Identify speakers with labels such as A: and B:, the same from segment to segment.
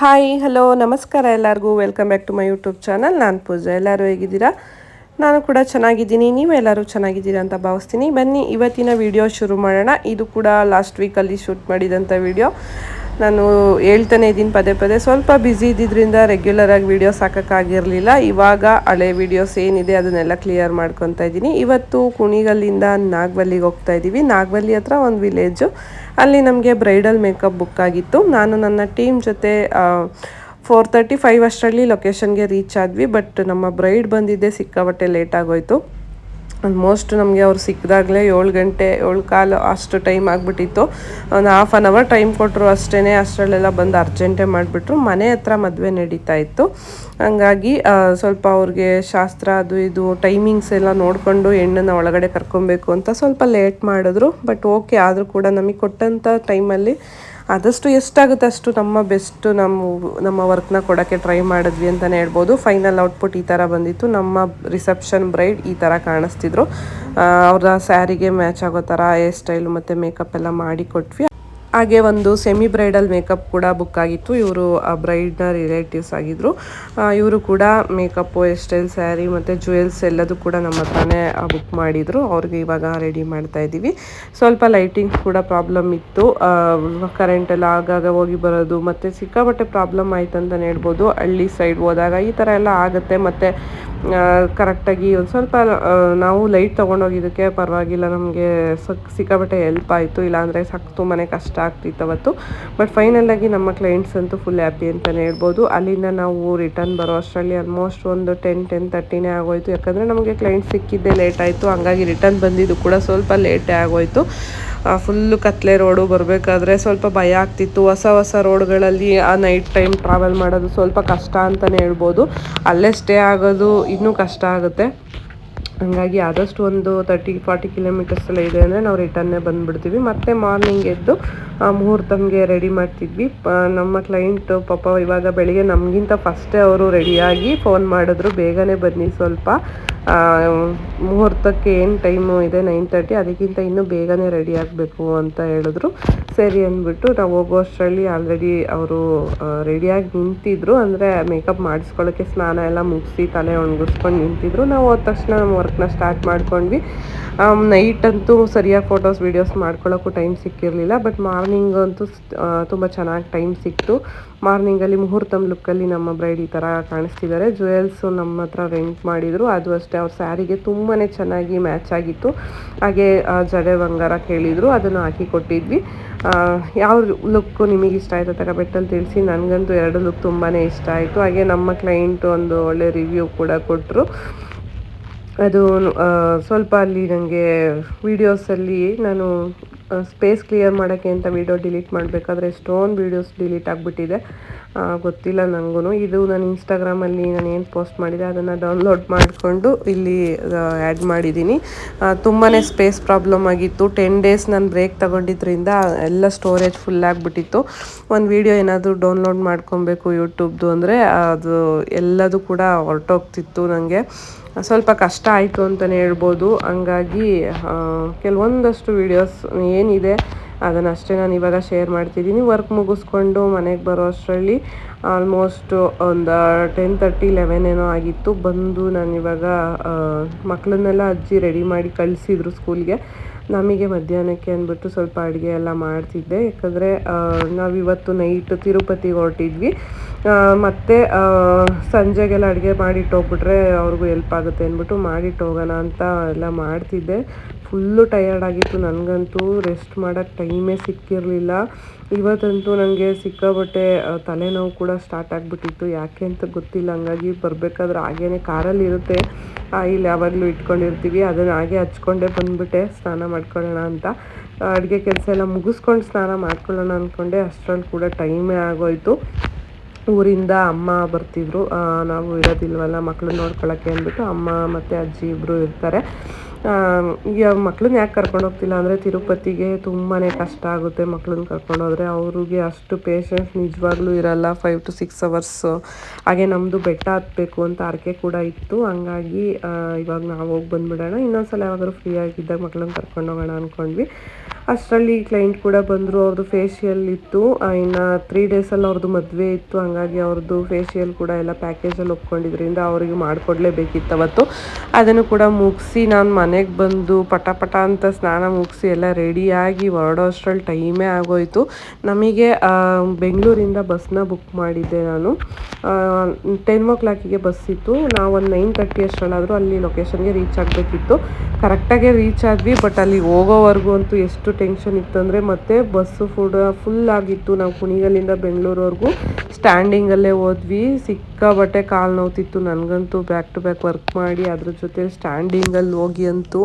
A: Hi hello ನಮಸ್ಕಾರ ಎಲ್ಲರಿಗೂ. Welcome back to my YouTube channel ನಾನು ಪೂಜಾ. ಎಲ್ಲರೂ ಹೇಗಿದ್ದೀರಾ? ನಾನು ಕೂಡ ಚೆನ್ನಾಗಿದ್ದೀನಿ. ನೀವೆಲ್ಲರೂ ಚೆನ್ನಾಗಿದ್ದೀರಾ ಅಂತ ಭಾವಿಸ್ತೀನಿ. ಬನ್ನಿ, ಇವತ್ತಿನ ವಿಡಿಯೋ ಶುರು ಮಾಡೋಣ. ಇದು ಕೂಡ ಲಾಸ್ಟ್ ವೀಕಲ್ಲಿ ಶೂಟ್ ಮಾಡಿದಂಥ ವಿಡಿಯೋ ನಾನು ಹೇಳ್ತಾನೆ ಇದ್ದೀನಿ ಪದೇ ಪದೇ. ಸ್ವಲ್ಪ ಬ್ಯುಸಿ ಇದ್ದಿದ್ದರಿಂದ ರೆಗ್ಯುಲರ್ ಆಗಿ ವಿಡಿಯೋಸ್ ಹಾಕೋಕ್ಕಾಗಿರಲಿಲ್ಲ ಇವಾಗ ಹಳೆ ವಿಡಿಯೋಸ್ ಏನಿದೆ ಅದನ್ನೆಲ್ಲ ಕ್ಲಿಯರ್ ಮಾಡ್ಕೊತಾ ಇದ್ದೀನಿ. ಇವತ್ತು ಕುಣಿಗಲ್ಲಿಂದ ನಾಗವಲ್ಲಿಗೆ ಹೋಗ್ತಾ ಇದ್ದೀವಿ. ನಾಗವಲ್ಲಿ ಹತ್ರ ಒಂದು ವಿಲೇಜು ಅಲ್ಲಿ ನಮಗೆ ಬ್ರೈಡಲ್ ಮೇಕಪ್ ಬುಕ್ ಆಗಿತ್ತು. ನಾನು ನನ್ನ ಟೀಮ್ ಜೊತೆ ಫೋರ್ ತರ್ಟಿ ಫೈವ್ ಅಷ್ಟರಲ್ಲಿ ಲೊಕೇಶನ್ಗೆ ರೀಚ್ ಆದ್ವಿ. ಬಟ್ ನಮ್ಮ ಬ್ರೈಡ್ ಬಂದಿದ್ದೆ ಸಿಕ್ಕಾಬಟ್ಟೆ ಲೇಟ್ ಆಗೋಯ್ತು. ಆಲ್ಮೋಸ್ಟ್ ನಮಗೆ ಅವ್ರು ಸಿಕ್ಕಿದಾಗಲೇ ಏಳು ಗಂಟೆ, ಏಳು ಕಾಲು ಅಷ್ಟು ಟೈಮ್ ಆಗಿಬಿಟ್ಟಿತ್ತು. ಒಂದು ಹಾಫ್ ಆನ್ ಅವರ್ ಟೈಮ್ ಕೊಟ್ಟರು ಅಷ್ಟೇ ಅಷ್ಟರಲ್ಲೆಲ್ಲ ಬಂದು ಅರ್ಜೆಂಟೇ ಮಾಡಿಬಿಟ್ರು. ಮನೆ ಹತ್ರ ಮದುವೆ ನಡೀತಾ ಇತ್ತು. ಹಂಗಾಗಿ ಸ್ವಲ್ಪ ಅವ್ರಿಗೆ ಶಾಸ್ತ್ರ ಅದು ಇದು ಟೈಮಿಂಗ್ಸ್ ಎಲ್ಲ ನೋಡಿಕೊಂಡು ಹೆಣ್ಣನ್ನು ಒಳಗಡೆ ಕರ್ಕೊಬೇಕು ಅಂತ ಸ್ವಲ್ಪ ಲೇಟ್ ಮಾಡಿದ್ರು. ಬಟ್ ಓಕೆ ಆದರೂ ಕೂಡ ನಮಗೆ ಕೊಟ್ಟಂಥ ಟೈಮಲ್ಲಿ ಆದಷ್ಟು ಎಷ್ಟಾಗುತ್ತೆ ಅಷ್ಟು ನಮ್ಮ ಬೆಸ್ಟ್ ನಮ್ಮ ನಮ್ಮ ವರ್ಕ್ನ ಕೊಡೋಕ್ಕೆ ಟ್ರೈ ಮಾಡಿದ್ವಿ ಅಂತಲೇ ಹೇಳ್ಬೋದು. ಫೈನಲ್ ಔಟ್ಪುಟ್ ಈ ಥರ ಬಂದಿತ್ತು. ನಮ್ಮ ರಿಸೆಪ್ಷನ್ ಬ್ರೈಡ್ ಈ ಥರ ಕಾಣಿಸ್ತಿದ್ರು. ಅವರ ಸ್ಯಾರಿಗೆ ಮ್ಯಾಚ್ ಆಗೋ ಥರ ಹೇರ್ ಸ್ಟೈಲು ಮತ್ತು ಮೇಕಪ್ ಎಲ್ಲ ಮಾಡಿ ಕೊಟ್ವಿ. ಹಾಗೆ ಒಂದು ಸೆಮಿ ಬ್ರೈಡಲ್ ಮೇಕಪ್ ಕೂಡ ಬುಕ್ ಆಗಿತ್ತು. ಇವರು, ಆ ಬ್ರೈಡ್ನ ರಿಲೇಟಿವ್ಸ್ ಆಗಿದ್ರು. ಇವರು ಕೂಡ ಮೇಕಪ್ಪು ಹೇರ್ ಸ್ಟೈಲ್ ಸ್ಯಾರಿ ಮತ್ತು ಜ್ಯುವೆಲ್ಸ್ ಎಲ್ಲದೂ ಕೂಡ ನಮ್ಮ ಹತ್ರನೇ ಬುಕ್ ಮಾಡಿದರು. ಅವ್ರಿಗೆ ಇವಾಗ ರೆಡಿ ಮಾಡ್ತಾ ಇದ್ದೀವಿ. ಸ್ವಲ್ಪ ಲೈಟಿಂಗ್ಸ್ ಕೂಡ ಪ್ರಾಬ್ಲಮ್ ಇತ್ತು. ಕರೆಂಟ್ ಎಲ್ಲ ಆಗಾಗ ಹೋಗಿ ಬರೋದು, ಮತ್ತು ಸಿಕ್ಕಾಪಟ್ಟೆ ಪ್ರಾಬ್ಲಮ್ ಆಯ್ತು ಅಂತಲೇ ಹೇಳ್ಬೋದು. ಹಳ್ಳಿ ಸೈಡ್ ಹೋದಾಗ ಈ ಥರ ಎಲ್ಲ ಆಗುತ್ತೆ. ಮತ್ತು ಕರೆಕ್ಟಾಗಿ ಒಂದು ಸ್ವಲ್ಪ ನಾವು ಲೈಟ್ ತೊಗೊಂಡೋಗಿದ್ದಕ್ಕೆ ಪರವಾಗಿಲ್ಲ. ನಮಗೆ ಸಕ್, ಸಿಕ್ಕಾಪಟ್ಟೆ ಹೆಲ್ಪ್ ಆಯಿತು. ಇಲ್ಲಾಂದರೆ ಸಕ್ ತುಂಬಾ ಕಷ್ಟ ಆಗ್ತಿತ್ತು ಅವತ್ತು. ಬಟ್ ಫೈನಲಾಗಿ ನಮ್ಮ ಕ್ಲೈಂಟ್ಸ್ ಅಂತೂ ಫುಲ್ ಹ್ಯಾಪಿ ಅಂತಲೇ ಹೇಳ್ಬೋದು. ಅಲ್ಲಿಂದ ನಾವು ರಿಟರ್ನ್ ಬರೋ ಅಷ್ಟರಲ್ಲಿ ಆಲ್ಮೋಸ್ಟ್ ಒಂದು ಟೆನ್ ಟೆನ್ ತರ್ಟಿನೇ ಆಗೋಯ್ತು. ಯಾಕಂದರೆ ನಮಗೆ ಕ್ಲೈಂಟ್ ಸಿಕ್ಕಿದ್ದೇ ಲೇಟ್ ಆಯಿತು. ಹಂಗಾಗಿ ರಿಟರ್ನ್ ಬಂದಿದ್ದು ಕೂಡ ಸ್ವಲ್ಪ ಲೇಟೇ ಆಗೋಯ್ತು. ಫುಲ್ಲು ಕತ್ಲೆ ರೋಡು ಬರಬೇಕಾದ್ರೆ ಸ್ವಲ್ಪ ಭಯ ಆಗ್ತಿತ್ತು. ಹೊಸ ಹೊಸ ರೋಡ್ಗಳಲ್ಲಿ ಆ ನೈಟ್ ಟೈಮ್ ಟ್ರಾವೆಲ್ ಮಾಡೋದು ಸ್ವಲ್ಪ ಕಷ್ಟ ಅಂತಲೇ ಹೇಳ್ಬೋದು. ಅಲ್ಲೇ ಸ್ಟೇ ಆಗೋದು ಇನ್ನೂ ಕಷ್ಟ ಆಗುತ್ತೆ. ಹಂಗಾಗಿ ಆದಷ್ಟು ಒಂದು ತರ್ಟಿ ಫಾರ್ಟಿ ಕಿಲೋಮೀಟರ್ಸ್ ಎಲ್ಲ ಇದೆ ಅಂದರೆ ನಾವು ರಿಟರ್ನೇ ಬಂದುಬಿಡ್ತೀವಿ. ಮತ್ತೆ ಮಾರ್ನಿಂಗ್ ಎದ್ದು, ಆ ರೆಡಿ ಮಾಡ್ತಿದ್ವಿ. ನಮ್ಮ ಕ್ಲೈಂಟ್ ಪಾಪ ಇವಾಗ ಬೆಳಿಗ್ಗೆ ನಮಗಿಂತ ಫಸ್ಟೇ ಅವರು ರೆಡಿಯಾಗಿ ಫೋನ್ ಮಾಡಿದ್ರು. ಬೇಗನೆ ಬನ್ನಿ ಸ್ವಲ್ಪ. ಮುಹೂರ್ತಕ್ಕೆ ಏನು ಟೈಮು ಇದೆ? ನೈನ್ ತರ್ಟಿ ಅದಕ್ಕಿಂತ ಇನ್ನೂ ಬೇಗನೆ ರೆಡಿ ಆಗಬೇಕು ಅಂತ ಹೇಳಿದ್ರು. ಸರಿ ಅಂದ್ಬಿಟ್ಟು ನಾವು ಹೋಗೋ ಅಷ್ಟರಲ್ಲಿ ಆಲ್ರೆಡಿ ಅವರು ರೆಡಿಯಾಗಿ ನಿಂತಿದ್ರು. ಅಂದರೆ ಮೇಕಪ್ ಮಾಡಿಸ್ಕೊಳ್ಳೋಕ್ಕೆ ಸ್ನಾನ ಎಲ್ಲ ಮುಗಿಸಿ ತಲೆ ಒಣಗಿಸ್ಕೊಂಡು ನಿಂತಿದ್ರು. ನಾವು ಹೋದ ತಕ್ಷಣ ನಮ್ಮ ವರ್ಕ್ನ ಸ್ಟಾರ್ಟ್ ಮಾಡ್ಕೊಂಡ್ವಿ. ನೈಟ್ ಅಂತೂ ಸರಿಯಾಗಿ ಫೋಟೋಸ್ ವೀಡಿಯೋಸ್ ಮಾಡ್ಕೊಳ್ಳೋಕ್ಕೂ ಟೈಮ್ ಸಿಕ್ಕಿರಲಿಲ್ಲ ಬಟ್ ಮಾರ್ನಿಂಗ್ ಅಂತೂ ತುಂಬ ಚೆನ್ನಾಗಿ ಟೈಮ್ ಸಿಕ್ತು. ಮಾರ್ನಿಂಗಲ್ಲಿ ಮುಹೂರ್ತಮ್ ಲುಕ್ಕಲ್ಲಿ ನಮ್ಮ ಬ್ರೈಡ್ ಈ ಥರ ಕಾಣಿಸ್ತಿದ್ದಾರೆ ಜುವೆಲ್ಸು ನಮ್ಮ ಹತ್ರ ರೆಂಟ್ ಮಾಡಿದರು. ಅದು ಅಷ್ಟೇ, ಅವ್ರ ಸ್ಯಾರಿಗೆ ತುಂಬಾ ಚೆನ್ನಾಗಿ ಮ್ಯಾಚ್ ಆಗಿತ್ತು. ಹಾಗೆ ಜಡೆ ಬಂಗಾರ ಕೇಳಿದರು, ಅದನ್ನು ಹಾಕಿ ಕೊಟ್ಟಿದ್ವಿ. ಯಾವ ಲುಕ್ಕು ನಿಮಗೆ ಇಷ್ಟ ಆಯಿತು ತಗೋಬೇಕಂತ ತಿಳಿಸಿ. ನನಗಂತೂ ಎರಡು ಲುಕ್ ತುಂಬಾ ಇಷ್ಟ ಆಯಿತು. ಹಾಗೆ ನಮ್ಮ ಕ್ಲೈಂಟ್ ಒಂದು ಒಳ್ಳೆ ರಿವ್ಯೂ ಕೂಡ ಕೊಟ್ಟರು ಅದು ಸ್ವಲ್ಪ ಅಲ್ಲಿ ನನಗೆ ವೀಡಿಯೋಸಲ್ಲಿ ನಾನು ಸ್ಪೇಸ್ ಕ್ಲಿಯರ್ ಮಾಡೋಕ್ಕೆ ಅಂತ ವೀಡಿಯೋ ಡಿಲೀಟ್ ಮಾಡಬೇಕಾದ್ರೆ ಎಷ್ಟೊಂದು ವೀಡಿಯೋಸ್ ಡಿಲೀಟ್ ಆಗಿಬಿಟ್ಟಿದೆ. ಗೊತ್ತಿಲ್ಲ ನನಗೂ ಇದು ನಾನು ಇನ್ಸ್ಟಾಗ್ರಾಮಲ್ಲಿ ನಾನು ಏನು ಪೋಸ್ಟ್ ಮಾಡಿದೆ ಅದನ್ನು ಡೌನ್ಲೋಡ್ ಮಾಡಿಕೊಂಡು ಇಲ್ಲಿ ಆ್ಯಡ್ ಮಾಡಿದ್ದೀನಿ ತುಂಬಾ ಸ್ಪೇಸ್ ಪ್ರಾಬ್ಲಮ್ ಆಗಿತ್ತು. ಟೆನ್ ಡೇಸ್ ನಾನು ಬ್ರೇಕ್ ತಗೊಂಡಿದ್ದರಿಂದ ಎಲ್ಲ ಸ್ಟೋರೇಜ್ ಫುಲ್ ಆಗಿಬಿಟ್ಟಿತ್ತು. ಒಂದು ವೀಡಿಯೋ ಏನಾದರೂ ಡೌನ್ಲೋಡ್ ಮಾಡ್ಕೊಬೇಕು ಯೂಟ್ಯೂಬ್ದು ಅಂದರೆ ಅದು ಎಲ್ಲದು ಕೂಡ ಹೊರಟೋಗ್ತಿತ್ತು ನನಗೆ ಸ್ವಲ್ಪ ಕಷ್ಟ ಆಯಿತು ಅಂತಲೇ ಹೇಳ್ಬೋದು. ಹಂಗಾಗಿ ಕೆಲವೊಂದಷ್ಟು ವೀಡಿಯೋಸ್ ಏನಿದೆ ಅದನ್ನಷ್ಟೇ ನಾನು ಇವಾಗ ಶೇರ್ ಮಾಡ್ತಿದ್ದೀನಿ. ವರ್ಕ್ ಮುಗಿಸ್ಕೊಂಡು ಮನೆಗೆ ಬರೋ ಅಷ್ಟರಲ್ಲಿ ಆಲ್ಮೋಸ್ಟ್ ಒಂದು ಟೆನ್ ತರ್ಟಿ ಲೆವೆನ್ ಏನೋ ಆಗಿತ್ತು. ಬಂದು ನಾನು ಇವಾಗ ಮಕ್ಕಳನ್ನೆಲ್ಲ ಅಜ್ಜಿ ರೆಡಿ ಮಾಡಿ ಕಳಿಸಿದ್ರು ಸ್ಕೂಲ್ಗೆ ನಮಗೆ ಮಧ್ಯಾಹ್ನಕ್ಕೆ ಅಂದ್ಬಿಟ್ಟು ಸ್ವಲ್ಪ ಅಡುಗೆ ಎಲ್ಲ ಮಾಡ್ತಿದ್ದೆ. ಯಾಕಂದರೆ ನಾವಿವತ್ತು ನೈಟ್ ತಿರುಪತಿಗೆ ಹೊರಟಿದ್ವಿ. ಮತ್ತು ಸಂಜೆಗೆಲ್ಲ ಅಡುಗೆ ಮಾಡಿಟ್ಟು ಹೋಗ್ಬಿಟ್ರೆ ಅವ್ರಿಗೂ ಹೆಲ್ಪ್ ಆಗುತ್ತೆ ಅಂದ್ಬಿಟ್ಟು ಮಾಡಿಟ್ಟು ಹೋಗೋಣ ಅಂತ ಎಲ್ಲ ಮಾಡ್ತಿದ್ದೆ. ಫುಲ್ಲು ಟಯರ್ಡ್ ಆಗಿತ್ತು. ನನಗಂತೂ ರೆಸ್ಟ್ ಮಾಡೋಕ್ಕೆ ಟೈಮೇ ಸಿಕ್ಕಿರಲಿಲ್ಲ. ಇವತ್ತಂತೂ ನನಗೆ ಸಿಕ್ಕಾಬಟ್ಟೆ ತಲೆನೋವು ಕೂಡ ಸ್ಟಾರ್ಟ್ ಆಗಿಬಿಟ್ಟಿತ್ತು. ಯಾಕೆ ಅಂತ ಗೊತ್ತಿಲ್ಲ. ಹಂಗಾಗಿ ಬರಬೇಕಾದ್ರೆ ಹಾಗೇ ಕಾರಲ್ಲಿ ಇರುತ್ತೆ. ಇಲ್ಲಿ ಯಾವಾಗಲೂ ಇಟ್ಕೊಂಡಿರ್ತೀವಿ. ಅದನ್ನು ಹಾಗೆ ಹಚ್ಕೊಂಡೇ ಬಂದುಬಿಟ್ಟೆ. ಸ್ನಾನ ಮಾಡ್ಕೊಳ್ಳೋಣ ಅಂತ. ಅಡುಗೆ ಕೆಲಸ ಎಲ್ಲ ಮುಗಿಸ್ಕೊಂಡು ಸ್ನಾನ ಮಾಡ್ಕೊಳ್ಳೋಣ ಅಂದ್ಕೊಂಡೆ ಅಷ್ಟರಲ್ಲಿ ಕೂಡ ಟೈಮೇ ಆಗೋಯ್ತು. ಊರಿಂದ ಅಮ್ಮ ಬರ್ತಿದ್ರು. ನಾವು ಇರೋದಿಲ್ವಲ್ಲ ಮಕ್ಕಳು ನೋಡ್ಕೊಳ್ಳೋಕ್ಕೆ ಅಂದ್ಬಿಟ್ಟು ಅಮ್ಮ ಮತ್ತು ಅಜ್ಜಿ ಇಬ್ಬರು ಇರ್ತಾರೆ. ಈಗ ಮಕ್ಳನ್ನ ಯಾಕೆ ಕರ್ಕೊಂಡು ಹೋಗ್ತಿಲ್ಲ ಅಂದರೆ ತಿರುಪತಿಗೆ ತುಂಬಾ ಕಷ್ಟ ಆಗುತ್ತೆ ಮಕ್ಳನ್ನ ಕರ್ಕೊಂಡು ಹೋದರೆ. ಅವ್ರಿಗೆ ಅಷ್ಟು ಪೇಷನ್ಸ್ ನಿಜವಾಗ್ಲೂ ಇರಲ್ಲ. ಫೈವ್ ಟು ಸಿಕ್ಸ್ ಅವರ್ಸು ಹಾಗೆ ನಮ್ಮದು ಬೆಟ್ಟ ಹತ್ತಬೇಕು ಅಂತ ಆರಕೆ ಕೂಡ ಇತ್ತು. ಹಂಗಾಗಿ ಇವಾಗ ನಾವು ಹೋಗಿ ಬಂದುಬಿಡೋಣ. ಇನ್ನೊಂದು ಸಲ ಯಾವಾಗಾದ್ರೂ ಫ್ರೀ ಆಗಿದ್ದಾಗ ಮಕ್ಳನ್ನ ಕರ್ಕೊಂಡು ಹೋಗೋಣ ಅಂದ್ಕೊಂಡ್ವಿ ಅಷ್ಟರಲ್ಲಿ ಕ್ಲೈಂಟ್ ಕೂಡ ಬಂದರು ಅವ್ರದ್ದು ಫೇಶಿಯಲ್ ಇತ್ತು. ಇನ್ನು ತ್ರೀ ಡೇಸಲ್ಲಿ ಅವ್ರದ್ದು ಮದುವೆ ಇತ್ತು. ಹಾಗಾಗಿ ಅವ್ರದ್ದು ಫೇಶಿಯಲ್ ಕೂಡ ಎಲ್ಲ ಪ್ಯಾಕೇಜಲ್ಲಿ ಒಪ್ಕೊಂಡಿದ್ರಿಂದ ಅವರಿಗೆ ಮಾಡಿಕೊಡ್ಲೇಬೇಕಿತ್ತು ಅವತ್ತು. ಅದನ್ನು ಕೂಡ ಮುಗಿಸಿ ನಾನು ಮನೆಗೆ ಬಂದು ಪಟ ಪಟ ಅಂತ ಸ್ನಾನ ಮುಗಿಸಿ ಎಲ್ಲ ರೆಡಿಯಾಗಿ ಹೊರಡೋ ಅಷ್ಟರಲ್ಲಿ ಟೈಮೇ ಆಗೋಯಿತು. ನಮಗೆ ಬೆಂಗಳೂರಿಂದ ಬಸ್ನ ಬುಕ್ ಮಾಡಿದ್ದೆ ನಾನು. ಟೆನ್ ಓ ಕ್ಲಾಕಿಗೆ ಬಸ್ ಇತ್ತು. ನಾವು ಒಂದು ನೈನ್ ತರ್ಟಿ ಅಷ್ಟರಲ್ಲಾದರೂ ಅಲ್ಲಿ ಲೊಕೇಶನ್ಗೆ ರೀಚ್ ಆಗಬೇಕಿತ್ತು. ಕರೆಕ್ಟಾಗೆ ರೀಚ್ ಆದ್ವಿ ಬಟ್ ಅಲ್ಲಿ ಹೋಗೋವರೆಗೂ ಅಂತೂ ಎಷ್ಟು ಟೆನ್ಷನ್ ಇತ್ತಂದರೆ ಮತ್ತೆ ಬಸ್ಸು ಫುಡ್ ಫುಲ್ ಆಗಿತ್ತು. ನಾವು ಕುಣಿಗಲ್ಲಿಂದ ಬೆಂಗಳೂರವರೆಗೂ ಸ್ಟ್ಯಾಂಡಿಂಗಲ್ಲೇ ಹೋದ್ವಿ. ಸಿಕ್ಕಾಬಟ್ಟೆ ಕಾಲು ನೋವ್ತಿತ್ತು. ನನಗಂತೂ ಬ್ಯಾಕ್ ಟು ಬ್ಯಾಕ್ ವರ್ಕ್ ಮಾಡಿ ಅದ್ರ ಜೊತೆ ಸ್ಟ್ಯಾಂಡಿಂಗಲ್ಲಿ ಹೋಗಿ ಅಂತೂ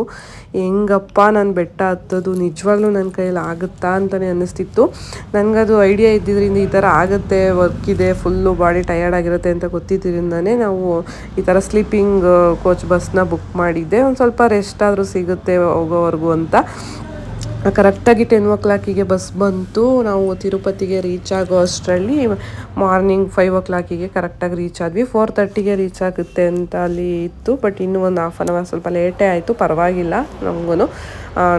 A: ಹೆಂಗಪ್ಪ ನಾನು ಬೆಟ್ಟ ಹತ್ತೋದು. ನಿಜವಾಗ್ಲೂ ನನ್ನ ಕೈಯಲ್ಲಿ ಆಗುತ್ತಾ ಅಂತಲೇ ಅನ್ನಿಸ್ತಿತ್ತು. ನನಗದು ಐಡಿಯಾ ಇದ್ದಿದ್ದರಿಂದ ಈ ಥರ ಆಗುತ್ತೆ ವರ್ಕ್ ಇದೆ ಫುಲ್ಲು ಬಾಡಿ ಟಯರ್ಡ್ ಆಗಿರುತ್ತೆ ಅಂತ ಗೊತ್ತಿದ್ದರಿಂದನೇ ನಾವು ಈ ಥರ ಸ್ಲೀಪಿಂಗ್ ಕೋಚ್ ಬಸ್ನ ಬುಕ್ ಮಾಡಿದ್ದೆ. ಒಂದು ಸ್ವಲ್ಪ ರೆಸ್ಟ್ ಆದರೂ ಸಿಗುತ್ತೆ ಹೋಗೋವರೆಗೂ ಅಂತ. ಕರೆಕ್ಟಾಗಿ ಟೆನ್ ಓ ಕ್ಲಾಕಿಗೆ ಬಸ್ ಬಂತು. ನಾವು ತಿರುಪತಿಗೆ ರೀಚ್ ಆಗೋ ಅಷ್ಟರಲ್ಲಿ ಮಾರ್ನಿಂಗ್ ಫೈವ್ ಓ ಕ್ಲಾಕಿಗೆ ಕರೆಕ್ಟಾಗಿ ರೀಚ್ ಆದ್ವಿ. ಫೋರ್ ತರ್ಟಿಗೆ ರೀಚ್ ಆಗುತ್ತೆ ಅಂತ ಅಲ್ಲಿ ಇತ್ತು. ಬಟ್ ಇನ್ನೂ ಒಂದು ಹಾಫ್ ಆನ್ ಅವರ್ ಸ್ವಲ್ಪ ಲೇಟೇ ಆಯಿತು. ಪರವಾಗಿಲ್ಲ ನಮಗೂ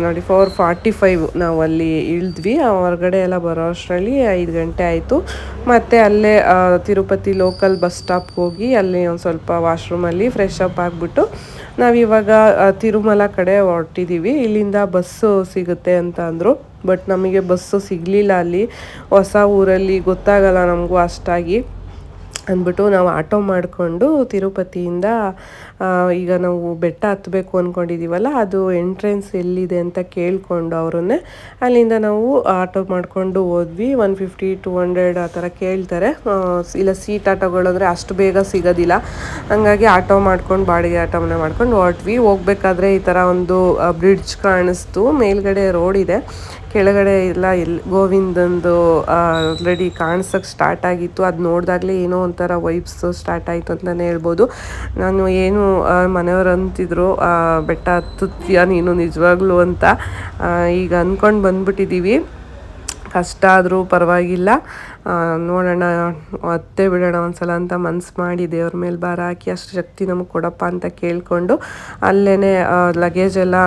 A: ನೋಡಿ ಫೋರ್ ಫಾರ್ಟಿ ಫೈವ್ ನಾವು ಅಲ್ಲಿ ಇಳಿದ್ವಿ. ಹೊರಗಡೆ ಎಲ್ಲ ಬರೋ ಅಷ್ಟರಲ್ಲಿ ಐದು ಗಂಟೆ ಆಯಿತು. ಮತ್ತು ಅಲ್ಲೇ ತಿರುಪತಿ ಲೋಕಲ್ ಬಸ್ ಸ್ಟಾಪ್ಗೆ ಹೋಗಿ ಅಲ್ಲಿ ಒಂದು ಸ್ವಲ್ಪ ವಾಶ್ರೂಮಲ್ಲಿ ಫ್ರೆಶ್ ಅಪ್ ಆಗಿಬಿಟ್ಟು ನಾವಿವಾಗ ತಿರುಮಲ ಕಡೆ ಹೊರಟಿದ್ದೀವಿ ಇಲ್ಲಿಂದ ಬಸ್ಸು ಸಿಗುತ್ತೆ ಅಂತ ಅಂದರು. ಬಟ್ ನಮಗೆ ಬಸ್ಸು ಸಿಗಲಿಲ್ಲ ಅಲ್ಲಿ. ಹೊಸ ಊರಲ್ಲಿ ಗೊತ್ತಾಗಲ್ಲ ನಮಗೂ ಅಷ್ಟಾಗಿ. ಅಂದ್ಬಿಟ್ಟು ನಾವು ಆಟೋ ಮಾಡಿಕೊಂಡು ತಿರುಪತಿಯಿಂದ ಈಗ ನಾವು ಬೆಟ್ಟ ಹತ್ತಬೇಕು ಅಂದ್ಕೊಂಡಿದ್ದೀವಲ್ಲ ಅದು ಎಂಟ್ರೆನ್ಸ್ ಎಲ್ಲಿದೆ ಅಂತ ಕೇಳಿಕೊಂಡು ಅವರನ್ನೇ ಅಲ್ಲಿಂದ ನಾವು ಆಟೋ ಮಾಡಿಕೊಂಡು ಹೋದ್ವಿ. ಒನ್ ಫಿಫ್ಟಿ ಟು ಹಂಡ್ರೆಡ್ ಆ ಥರ ಕೇಳ್ತಾರೆ. ಇಲ್ಲ ಸೀಟ್ ಆಟೋಗಳಂದರೆ ಅಷ್ಟು ಬೇಗ ಸಿಗೋದಿಲ್ಲ. ಹಂಗಾಗಿ ಆಟೋ ಮಾಡ್ಕೊಂಡು, ಬಾಡಿಗೆ ಆಟೋನ ಮಾಡ್ಕೊಂಡು ಹೊರಟ್ವಿ ಹೋಗ್ಬೇಕಾದ್ರೆ ಈ ಥರ ಒಂದು ಬ್ರಿಡ್ಜ್ ಕಾಣಿಸ್ತು. ಮೇಲ್ಗಡೆ ರೋಡ್ ಇದೆ. ಕೆಳಗಡೆ ಎಲ್ಲ ಎಲ್, ಗೋವಿಂದಂದು ಆಲ್ರೆಡಿ ಕಾಣಿಸೋಕೆ ಸ್ಟಾರ್ಟ್ ಆಗಿತ್ತು. ಅದು ನೋಡಿದಾಗಲೇ ಏನೋ ಒಂಥರ ವೈಬ್ಸ್ ಸ್ಟಾರ್ಟ್ ಆಯಿತು ಅಂತಲೇ ಹೇಳ್ಬೋದು. ನಾನು ಏನು ಮನೆಯವರು ಅಂತಿದ್ರು ಬೆಟ್ಟ ಹತ್ತುತ್ತೀಯ ನೀನು ನಿಜವಾಗ್ಲೂ ಅಂತ ಈಗ ಅಂದ್ಕೊಂಡು ಬಂದ್ಬಿಟ್ಟಿದ್ದೀವಿ ಕಷ್ಟ ಆದರೂ ಪರವಾಗಿಲ್ಲ. ಆ, ನೋಡೋಣ ಅತ್ತೆ ಬಿಡೋಣ ಒಂದ್ಸಲ ಅಂತ ಮನ್ಸು ಮಾಡಿ ದೇವ್ರ ಮೇಲೆ ಭಾರ ಹಾಕಿ ಅಷ್ಟು ಶಕ್ತಿ ನಮಗೆ ಕೊಡಪ್ಪ ಅಂತ ಕೇಳಿಕೊಂಡು ಅಲ್ಲೇ ಲಗೇಜ್ ಎಲ್ಲ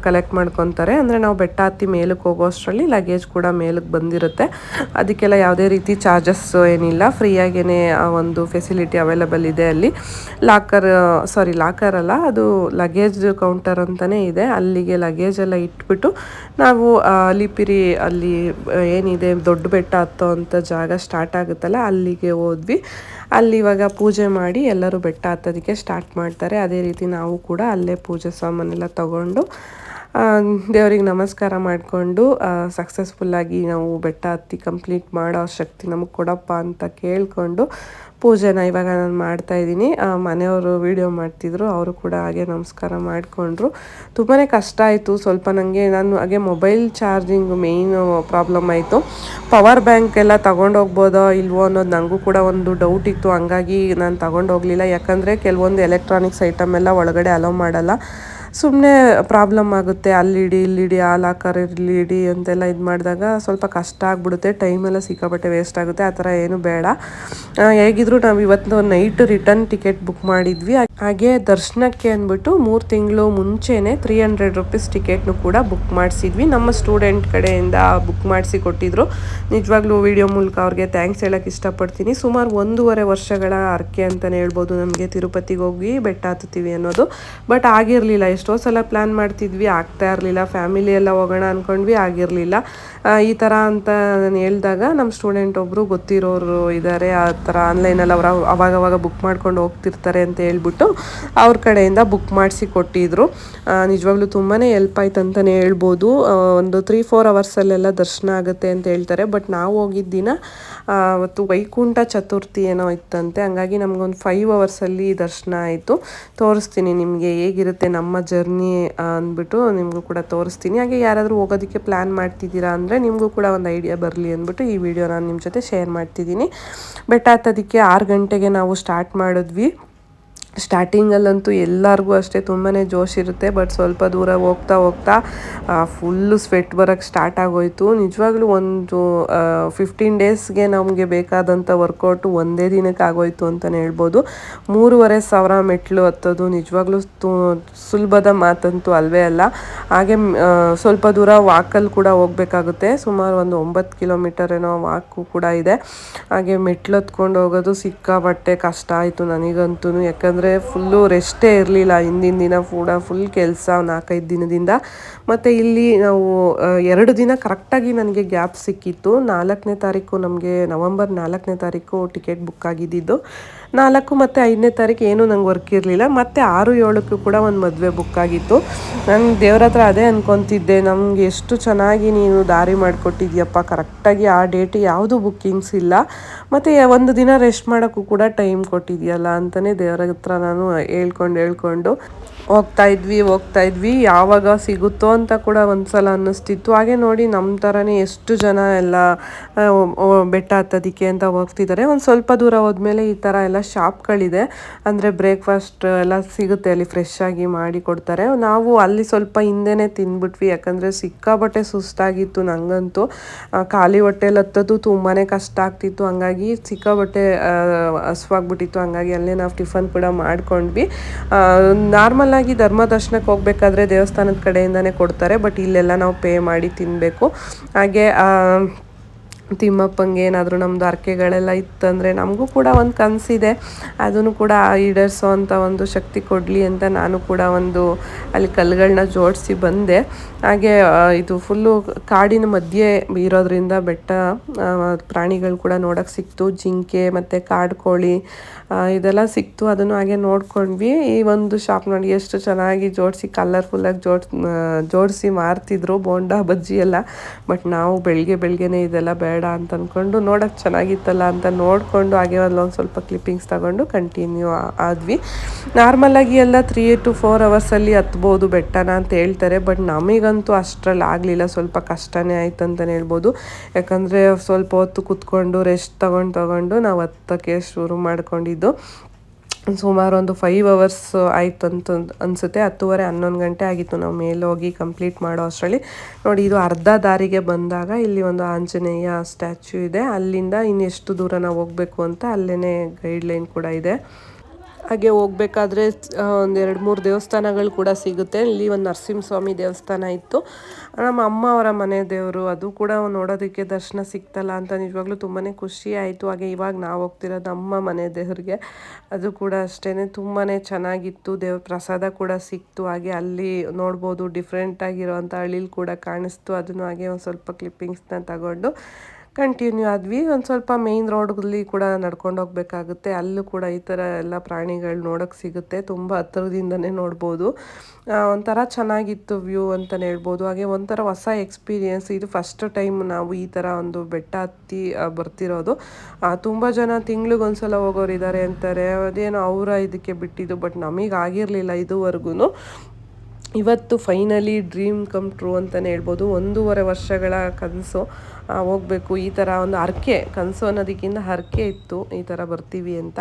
A: ಕಲೆಕ್ಟ್ ಮಾಡ್ಕೊತಾರೆ. ಅಂದರೆ ನಾವು ಬೆಟ್ಟ ಹತ್ತಿ ಮೇಲಕ್ಕೆ ಹೋಗೋ ಅಷ್ಟರಲ್ಲಿ ಲಗೇಜ್ ಕೂಡ ಮೇಲಕ್ಕೆ ಬಂದಿರುತ್ತೆ. ಅದಕ್ಕೆಲ್ಲ ಯಾವುದೇ ರೀತಿ ಚಾರ್ಜಸ್ ಏನಿಲ್ಲ. ಫ್ರೀಯಾಗೇ ಒಂದು ಫೆಸಿಲಿಟಿ ಅವೈಲಬಲ್ ಇದೆ ಅಲ್ಲಿ. ಲಾಕರ್ ಸಾರಿ ಲಾಕರ್ ಅಲ್ಲ ಅದು ಲಗೇಜ್ ಕೌಂಟರ್ ಅಂತಲೇ ಇದೆ. ಅಲ್ಲಿಗೆ ಲಗೇಜ್ ಎಲ್ಲ ಇಟ್ಬಿಟ್ಟು ನಾವು ಲಿಪಿರಿ ಅಲ್ಲಿ ಆ, ಏನಿದೆ, ದೊಡ್ಡ ಬೆಟ್ಟ ಹತ್ತೋ ಅಂತ ಜಾಗ ಸ್ಟಾರ್ಟ್ ಆಗುತ್ತಲ್ಲ, ಅಲ್ಲಿಗೆ ಹೋದ್ವಿ. ಅಲ್ಲಿ ಇವಾಗ ಪೂಜೆ ಮಾಡಿ ಎಲ್ಲರೂ ಬೆಟ್ಟ ಹತ್ತೋದಕ್ಕೆ ಸ್ಟಾರ್ಟ್ ಮಾಡ್ತಾರೆ. ಅದೇ ರೀತಿ ನಾವು ಕೂಡ ಅಲ್ಲೇ ಪೂಜೆ ಸಾಮಾನೆಲ್ಲ ತಗೊಂಡು ದೇವ್ರಿಗೆ ನಮಸ್ಕಾರ ಮಾಡಿಕೊಂಡು ಸಕ್ಸಸ್ಫುಲ್ಲಾಗಿ ನಾವು ಬೆಟ್ಟ ಹತ್ತಿ ಕಂಪ್ಲೀಟ್ ಮಾಡೋ ಶಕ್ತಿ ನಮಗೆ ಕೊಡಪ್ಪ ಅಂತ ಕೇಳಿಕೊಂಡು ಪೂಜೆನ ಇವಾಗ ನಾನು ಮಾಡ್ತಾ ಇದ್ದೀನಿ. ಮನೆಯವರು ವಿಡಿಯೋ ಮಾಡ್ತಿದ್ರು, ಅವರು ಕೂಡ ಹಾಗೆ ನಮಸ್ಕಾರ ಮಾಡಿಕೊಂಡ್ರು. ತುಂಬಾ ಕಷ್ಟ ಆಯಿತು, ಸ್ವಲ್ಪ ನನಗೆ ನಾನು ಹಾಗೆ ಮೊಬೈಲ್ ಚಾರ್ಜಿಂಗ್ ಮೇಯ್ನ್ ಪ್ರಾಬ್ಲಮ್ ಆಯಿತು. ಪವರ್ ಬ್ಯಾಂಕ್ ಎಲ್ಲ ತಗೊಂಡೋಗ್ಬೋದೋ ಇಲ್ವೋ ಅನ್ನೋದು ನನಗೂ ಕೂಡ ಒಂದು ಡೌಟ್ ಇತ್ತು. ಹಂಗಾಗಿ ನಾನು ತಗೊಂಡೋಗ್ಲಿಲ್ಲ ಯಾಕಂದರೆ ಕೆಲವೊಂದು ಎಲೆಕ್ಟ್ರಾನಿಕ್ಸ್ ಐಟಮ್ ಎಲ್ಲ ಒಳಗಡೆ ಅಲೋ ಮಾಡಲ್ಲ. ಸುಮ್ಮನೆ ಪ್ರಾಬ್ಲಮ್ ಆಗುತ್ತೆ ಅಲ್ಲಿಡಿ ಇಲ್ಲಿಡಿ ಆ ಲಾಕರ್ ಇಡಿ ಅಂತೆಲ್ಲ ಇದು ಮಾಡಿದಾಗ ಸ್ವಲ್ಪ ಕಷ್ಟ ಆಗಿಬಿಡುತ್ತೆ ಟೈಮೆಲ್ಲ ಸಿಕ್ಕಾಪಟ್ಟೆ ವೇಸ್ಟ್ ಆಗುತ್ತೆ, ಆ ಥರ ಏನು ಬೇಡ. ಹೇಗಿದ್ರು ನಾವು ಇವತ್ತು ನೈಟ್ ರಿಟರ್ನ್ ಟಿಕೆಟ್ ಬುಕ್ ಮಾಡಿದ್ವಿ. ಹಾಗೆ ದರ್ಶನಕ್ಕೆ ಅಂದ್ಬಿಟ್ಟು ಮೂರು ತಿಂಗಳು ಮುಂಚೆನೆ ತ್ರೀ ಹಂಡ್ರೆಡ್ ರುಪೀಸ್ ಟಿಕೆಟ್ನು ಕೂಡ ಬುಕ್ ಮಾಡಿಸಿದ್ವಿ. ನಮ್ಮ ಸ್ಟೂಡೆಂಟ್ ಕಡೆಯಿಂದ ಬುಕ್ ಮಾಡಿಸಿ ಕೊಟ್ಟಿದ್ರು. ನಿಜವಾಗ್ಲೂ ವಿಡಿಯೋ ಮೂಲಕ ಅವ್ರಿಗೆ ಥ್ಯಾಂಕ್ಸ್ ಹೇಳಕ್ಕೆ ಇಷ್ಟಪಡ್ತೀನಿ. ಸುಮಾರು ಒಂದೂವರೆ ವರ್ಷಗಳ ಅರ್ಕೆ ಅಂತಲೇ ಹೇಳ್ಬೋದು ನಮಗೆ ತಿರುಪತಿಗೆ ಹೋಗಿ ಬೆಟ್ಟ ಹತ್ತುತ್ತೀವಿ ಅನ್ನೋದು. ಬಟ್ ಆಗಿರಲಿಲ್ಲ ಸಲ ಪ್ಲ್ಯಾನ್ ಮಾಡ್ತಿದ್ವಿ, ಆಗ್ತಾ ಇರಲಿಲ್ಲ ಫ್ಯಾಮಿಲಿ ಎಲ್ಲ ಹೋಗೋಣ ಅಂದ್ಕೊಂಡ್ವಿ ಆಗಿರಲಿಲ್ಲ. ಈ ಥರ ಅಂತ ನಾನು ಹೇಳಿದಾಗ ನಮ್ಮ ಸ್ಟೂಡೆಂಟ್ ಒಬ್ಬರು ಗೊತ್ತಿರೋರು ಇದ್ದಾರೆ ಆ ಥರ ಆನ್ಲೈನಲ್ಲಿ ಅವರು ಅವಾಗವಾಗ ಬುಕ್ ಮಾಡ್ಕೊಂಡು ಹೋಗ್ತಿರ್ತಾರೆ ಅಂತ ಹೇಳ್ಬಿಟ್ಟು ಅವ್ರ ಕಡೆಯಿಂದ ಬುಕ್ ಮಾಡಿಸಿ ಕೊಟ್ಟಿದ್ರು. ನಿಜವಾಗ್ಲೂ ತುಂಬಾ ಹೆಲ್ಪ್ ಆಯ್ತು ಅಂತಲೇ ಹೇಳ್ಬೋದು. ಒಂದು ತ್ರೀ ಫೋರ್ ಅವರ್ಸಲ್ಲೆಲ್ಲ ದರ್ಶನ ಆಗುತ್ತೆ ಅಂತ ಹೇಳ್ತಾರೆ ಬಟ್ ನಾವು ಹೋಗಿದ್ದ ದಿನ ಅವತ್ತು ವೈಕುಂಠ ಚತುರ್ಥಿ ಏನೋ ಇತ್ತಂತೆ, ಹಂಗಾಗಿ ನಮಗೊಂದು ಫೈವ್ ಅವರ್ಸಲ್ಲಿ ದರ್ಶನ ಆಯಿತು. ತೋರಿಸ್ತೀನಿ ನಿಮಗೆ ಹೇಗಿರುತ್ತೆ ನಮ್ಮ ಜರ್ನಿ ಅಂದ್ಬಿಟ್ಟು ನಿಮಗೂ ಕೂಡ ತೋರಿಸ್ತೀನಿ. ಹಾಗೆ ಯಾರಾದರೂ ಹೋಗೋದಕ್ಕೆ ಪ್ಲ್ಯಾನ್ ಮಾಡ್ತಿದ್ದೀರಾ ಅಂದರೆ ನಿಮಗೂ ಕೂಡ ಒಂದು ಐಡಿಯಾ ಬರಲಿ ಅಂದ್ಬಿಟ್ಟು ಈ ವಿಡಿಯೋ ನಾನು ನಿಮ್ಮ ಜೊತೆ ಶೇರ್ ಮಾಡ್ತಿದ್ದೀನಿ. ಬೆಟ್ಟ ಹತ್ತೋದಕ್ಕೆ ಆರು ಗಂಟೆಗೆ ನಾವು ಸ್ಟಾರ್ಟ್ ಮಾಡಿದ್ವಿ. ಸ್ಟಾರ್ಟಿಂಗಲ್ಲಂತೂ ಎಲ್ಲರಿಗೂ ಅಷ್ಟೇ ತುಂಬಾ ಜೋಶ್ ಇರುತ್ತೆ, ಬಟ್ ಸ್ವಲ್ಪ ದೂರ ಹೋಗ್ತಾ ಹೋಗ್ತಾ ಫುಲ್ಲು ಸ್ವೆಟ್ ಬರೋಕ್ಕೆ ಸ್ಟಾರ್ಟ್ ಆಗೋಯ್ತು. ನಿಜವಾಗ್ಲೂ ಒಂದು ಫಿಫ್ಟೀನ್ ಡೇಸ್ಗೆ ನಮಗೆ ಬೇಕಾದಂಥ ವರ್ಕೌಟು ಒಂದೇ ದಿನಕ್ಕೆ ಆಗೋಯ್ತು ಅಂತಲೇ ಹೇಳ್ಬೋದು. ಮೂರುವರೆ ಸಾವಿರ ಮೆಟ್ಲು ಹತ್ತೋದು ನಿಜವಾಗ್ಲೂ ತು, ಸುಲಭದ ಮಾತಂತೂ ಅಲ್ವೇ ಅಲ್ಲ. ಹಾಗೆ ಸ್ವಲ್ಪ ದೂರ ವಾಕಲ್ಲಿ ಕೂಡ ಹೋಗಬೇಕಾಗುತ್ತೆ. ಸುಮಾರು ಒಂದು ಒಂಬತ್ತು ಕಿಲೋಮೀಟರ್ ಏನೋ ವಾಕು ಕೂಡ ಇದೆ. ಹಾಗೆ ಮೆಟ್ಲು ಹತ್ಕೊಂಡು ಹೋಗೋದು ಸಿಕ್ಕಾಪಟ್ಟೆ ಕಷ್ಟ ಆಯಿತು ನನಗಂತೂ ಯಾಕಂದರೆ ಫುಲ್ಲು ರೆಸ್ಟೇ ಇರಲಿಲ್ಲ ಹಿಂದಿನ ದಿನ ಕೂಡ ಫುಲ್ ಕೆಲಸ ನಾಲ್ಕೈದು ದಿನದಿಂದ. ಮತ್ತು ಇಲ್ಲಿ ನಾವು ಎರಡು ದಿನ ಕರೆಕ್ಟಾಗಿ ನನಗೆ ಗ್ಯಾಪ್ ಸಿಕ್ಕಿತ್ತು. ನಾಲ್ಕನೇ ತಾರೀಕು ನಮಗೆ ನವಂಬರ್ ನಾಲ್ಕನೇ ತಾರೀಕು ಟಿಕೆಟ್ ಬುಕ್ ಆಗಿದ್ದಿದ್ದು. ನಾಲ್ಕು ಮತ್ತು ಐದನೇ ತಾರೀಕು ಏನೂ ನಂಗೆ ವರ್ಕ್ ಇರಲಿಲ್ಲ. ಮತ್ತು ಆರು, ಏಳಕ್ಕೂ ಕೂಡ ಒಂದು ಮದುವೆ ಬುಕ್ ಆಗಿತ್ತು. ನಾನು ದೇವ್ರ ಹತ್ರ ಅದೇ ಅಂದ್ಕೊತಿದ್ದೆ ನಮ್ಗೆ ಎಷ್ಟು ಚೆನ್ನಾಗಿ ನೀನು ದಾರಿ ಮಾಡಿಕೊಟ್ಟಿದ್ಯಪ್ಪ. ಕರೆಕ್ಟಾಗಿ ಆ ಡೇಟ್ ಯಾವುದು ಬುಕ್ಕಿಂಗ್ಸ್ ಇಲ್ಲ. ಮತ್ತು ಒಂದು ದಿನ ರೆಸ್ಟ್ ಮಾಡೋಕ್ಕೂ ಕೂಡ ಟೈಮ್ ಕೊಟ್ಟಿದೆಯಲ್ಲ ಅಂತಲೇ ದೇವರ ಹತ್ರ ನಾನು ಹೇಳ್ಕೊಂಡು ಹೇಳ್ಕೊಂಡು ಹೋಗ್ತಾ ಇದ್ವಿ ಹೋಗ್ತಾ ಇದ್ವಿ. ಯಾವಾಗ ಸಿಗುತ್ತೋ ಅಂತ ಕೂಡ ಒಂದ್ಸಲ ಅನ್ನಿಸ್ತಿತ್ತು. ಹಾಗೆ ನೋಡಿ ನಮ್ಮ ಥರನೇ ಎಷ್ಟು ಜನ ಎಲ್ಲ ಬೆಟ್ಟ ಹತ್ತೋದಕ್ಕೆ ಅಂತ ಹೋಗ್ತಿದ್ದಾರೆ ಒಂದು ಸ್ವಲ್ಪ ದೂರ ಹೋದ್ಮೇಲೆ ಈ ಥರ ಎಲ್ಲ ಶಾಪ್ಗಳಿದೆ. ಅಂದರೆ ಬ್ರೇಕ್ಫಾಸ್ಟ್ ಎಲ್ಲ ಸಿಗುತ್ತೆ ಅಲ್ಲಿ ಫ್ರೆಶ್ ಆಗಿ ಮಾಡಿ ಕೊಡ್ತಾರೆ. ನಾವು ಅಲ್ಲಿ ಸ್ವಲ್ಪ ಹಿಂದೆನೇ ತಿಂದ್ಬಿಟ್ವಿ. ಯಾಕಂದರೆ ಸಿಕ್ಕಾಬಟ್ಟೆ ಸುಸ್ತಾಗಿತ್ತು ನನಗಂತೂ ಖಾಲಿ ಹೊಟ್ಟೆಲಿ ಹತ್ತೋದು ತುಂಬಾ ಕಷ್ಟ ಆಗ್ತಿತ್ತು. ಹಂಗಾಗಿ ಸಿಕ್ಕಾಬಟ್ಟೆ ಹಸ್ವಾಗ್ಬಿಟ್ಟಿತ್ತು. ಹಂಗಾಗಿ ಅಲ್ಲೇ ನಾವು ಟಿಫನ್ ಕೂಡ ಮಾಡ್ಕೊಂಡ್ವಿ. ನಾರ್ಮಲ್ ಆಗಿ ಧರ್ಮ ದರ್ಶನಕ್ಕೆ ಹೋಗ್ಬೇಕಾದ್ರೆ ದೇವಸ್ಥಾನದ ಕಡೆಯಿಂದನೇ ಕೊಡ್ತಾರೆ ಬಟ್ ಇಲ್ಲೆಲ್ಲ ನಾವು ಪೇ ಮಾಡಿ ತಿನ್ನಬೇಕು ಹಾಗೆ ತಿಮ್ಮಪ್ಪಂಗೆ ಏನಾದರೂ ನಮ್ಮದು ಅರ್ಕೆಗಳೆಲ್ಲ ಇತ್ತಂದರೆ ನಮಗೂ ಕೂಡ ಒಂದು ಕನಸಿದೆ. ಅದನ್ನು ಕೂಡ ಈಡೇರಿಸೋ ಅಂಥ ಒಂದು ಶಕ್ತಿ ಕೊಡಲಿ ಅಂತ ನಾನು ಕೂಡ ಒಂದು ಅಲ್ಲಿ ಕಲ್ಲುಗಳನ್ನ ಜೋಡಿಸಿ ಬಂದೆ. ಹಾಗೆ ಇದು ಫುಲ್ಲು ಕಾಡಿನ ಮಧ್ಯೆ ಇರೋದ್ರಿಂದ ಬೆಟ್ಟ ಪ್ರಾಣಿಗಳು ಕೂಡ ನೋಡೋಕೆ ಸಿಕ್ತು. ಜಿಂಕೆ ಮತ್ತು ಕಾಡು ಕೋಳಿ ಇದೆಲ್ಲ ಸಿಕ್ತು. ಅದನ್ನು ಹಾಗೆ ನೋಡ್ಕೊಂಡ್ವಿ. ಈ ಒಂದು ಶಾಪ್ ನೋಡಿ ಎಷ್ಟು ಚೆನ್ನಾಗಿ ಜೋಡಿಸಿ ಕಲರ್ಫುಲ್ಲಾಗಿ ಜೋಡ್ಸ್ ಜೋಡಿಸಿ ಮಾರ್ತಿದ್ರು ಬೋಂಡಾ ಬಜ್ಜಿ ಎಲ್ಲ ಬಟ್ ನಾವು ಬೆಳಗ್ಗೆ ಬೆಳಗ್ಗೆನೇ ಇದೆಲ್ಲ ಬೇಡ ಅಂತ ಅಂದ್ಕೊಂಡು ನೋಡೋಕ್ಕೆ ಚೆನ್ನಾಗಿತ್ತಲ್ಲ ಅಂತ ನೋಡಿಕೊಂಡು ಹಾಗೆ ಅಲ್ಲೊಂದು ಸ್ವಲ್ಪ ಕ್ಲಿಪ್ಪಿಂಗ್ಸ್ ತಗೊಂಡು ಕಂಟಿನ್ಯೂ ಆದ್ವಿ. ನಾರ್ಮಲಾಗಿ ಎಲ್ಲ ತ್ರೀ ಟು ಫೋರ್ ಅವರ್ಸಲ್ಲಿ ಹತ್ಬೋದು ಬೆಟ್ಟನ ಅಂತ ಹೇಳ್ತಾರೆ ಬಟ್ ನಮಗಂತೂ ಅಷ್ಟರಲ್ಲಿ ಆಗಲಿಲ್ಲ. ಸ್ವಲ್ಪ ಕಷ್ಟನೇ ಆಯ್ತು ಅಂತಲೇ ಹೇಳ್ಬೋದು. ಯಾಕಂದರೆ ಸ್ವಲ್ಪ ಹೊತ್ತು ಕುತ್ಕೊಂಡು ರೆಸ್ಟ್ ತಗೊಂಡು ತಗೊಂಡು ನಾವು ಹತ್ತಕ್ಕೆ ಶುರು ಮಾಡ್ಕೊಂಡಿದ್ದು. ಸುಮಾರು ಒಂದು ಫೈವ್ ಅವರ್ಸ್ ಆಯ್ತು ಅಂತ ಅನಿಸುತ್ತೆ. ಹತ್ತುವರೆ, ಹನ್ನೊಂದು ಗಂಟೆ ಆಗಿತ್ತು ನಾವು ಮೇಲೋಗಿ ಕಂಪ್ಲೀಟ್ ಮಾಡೋ ಅಷ್ಟರಲ್ಲಿ. ನೋಡಿ, ಇದು ಅರ್ಧ ದಾರಿಗೆ ಬಂದಾಗ ಇಲ್ಲಿ ಒಂದು ಆಂಜನೇಯ ಸ್ಟ್ಯಾಚ್ಯೂ ಇದೆ. ಅಲ್ಲಿಂದ ಇನ್ನೆಷ್ಟು ದೂರ ನಾವು ಹೋಗಬೇಕು ಅಂತ ಅಲ್ಲೇ ಗೈಡ್ಲೈನ್ ಕೂಡ ಇದೆ. ಹಾಗೆ ಹೋಗ್ಬೇಕಾದ್ರೆ ಒಂದು ಎರಡು ಮೂರು ದೇವಸ್ಥಾನಗಳು ಕೂಡ ಸಿಗುತ್ತೆ. ಇಲ್ಲಿ ಒಂದು ನರಸಿಂಹಸ್ವಾಮಿ ದೇವಸ್ಥಾನ ಇತ್ತು. ನಮ್ಮ ಅಮ್ಮ ಅವರ ಮನೆ ದೇವರು, ಅದು ಕೂಡ ನೋಡೋದಕ್ಕೆ ದರ್ಶನ ಸಿಗ್ತಲ್ಲ ಅಂತ ನಿಜವಾಗ್ಲೂ ತುಂಬಾ ಖುಷಿ ಆಯಿತು. ಹಾಗೆ ಇವಾಗ ನಾವು ಹೋಗ್ತಿರೋದು ನಮ್ಮ ಮನೆ ದೇವ್ರಿಗೆ, ಅದು ಕೂಡ ಅಷ್ಟೇ ತುಂಬಾ ಚೆನ್ನಾಗಿತ್ತು. ದೇವ್ರ ಪ್ರಸಾದ ಕೂಡ ಸಿಕ್ತು. ಹಾಗೆ ಅಲ್ಲಿ ನೋಡ್ಬೋದು ಡಿಫ್ರೆಂಟ್ ಆಗಿರೋವಂಥ ಹಳ್ಳಿಲಿ ಕೂಡ ಕಾಣಿಸ್ತು. ಅದನ್ನು ಹಾಗೆ ಒಂದು ಸ್ವಲ್ಪ ಕ್ಲಿಪ್ಪಿಂಗ್ಸ್ನ ತಗೊಂಡು ಕಂಟಿನ್ಯೂ ಆದ್ವಿ. ಒಂದು ಸ್ವಲ್ಪ ಮೇಯ್ನ್ ರೋಡಲ್ಲಿ ಕೂಡ ನಡ್ಕೊಂಡು ಹೋಗ್ಬೇಕಾಗುತ್ತೆ. ಅಲ್ಲೂ ಕೂಡ ಈ ಥರ ಎಲ್ಲ ಪ್ರಾಣಿಗಳು ನೋಡೋಕ್ಕೆ ಸಿಗುತ್ತೆ. ತುಂಬ ಹತ್ತಿರದಿಂದನೇ ನೋಡ್ಬೋದು. ಒಂಥರ ಚೆನ್ನಾಗಿತ್ತು ವ್ಯೂ ಅಂತಲೇ ಹೇಳ್ಬೋದು. ಹಾಗೆ ಒಂಥರ ಹೊಸ ಎಕ್ಸ್ಪೀರಿಯೆನ್ಸ್ ಇದು ಫಸ್ಟ್ ಟೈಮ್ ನಾವು ಈ ಥರ ಒಂದು ಬೆಟ್ಟ ಹತ್ತಿ ಬರ್ತಿರೋದು. ತುಂಬ ಜನ ತಿಂಗ್ಳಿಗೊಂದ್ಸಲ ಹೋಗೋರು ಇದ್ದಾರೆ ಅಂತಾರೆ. ಅದೇನೋ ಅವರ ಇದಕ್ಕೆ ಬಿಟ್ಟಿದ್ದು ಬಟ್ ನಮಗೆ ಆಗಿರಲಿಲ್ಲ ಇದುವರೆಗೂ ಇವತ್ತು ಫೈನಲಿ ಡ್ರೀಮ್ ಕಮ್ ಟ್ರೂ ಅಂತಲೇ ಹೇಳ್ಬೋದು. ಒಂದೂವರೆ ವರ್ಷಗಳ ಕನಸು. ಹೋಗಬೇಕು. ಈ ಥರ ಒಂದು ಹರಕೆ, ಕನಸು ಅನ್ನೋದಕ್ಕಿಂತ ಹರಕೆ ಇತ್ತು. ಈ ಥರ ಬರ್ತೀವಿ ಅಂತ.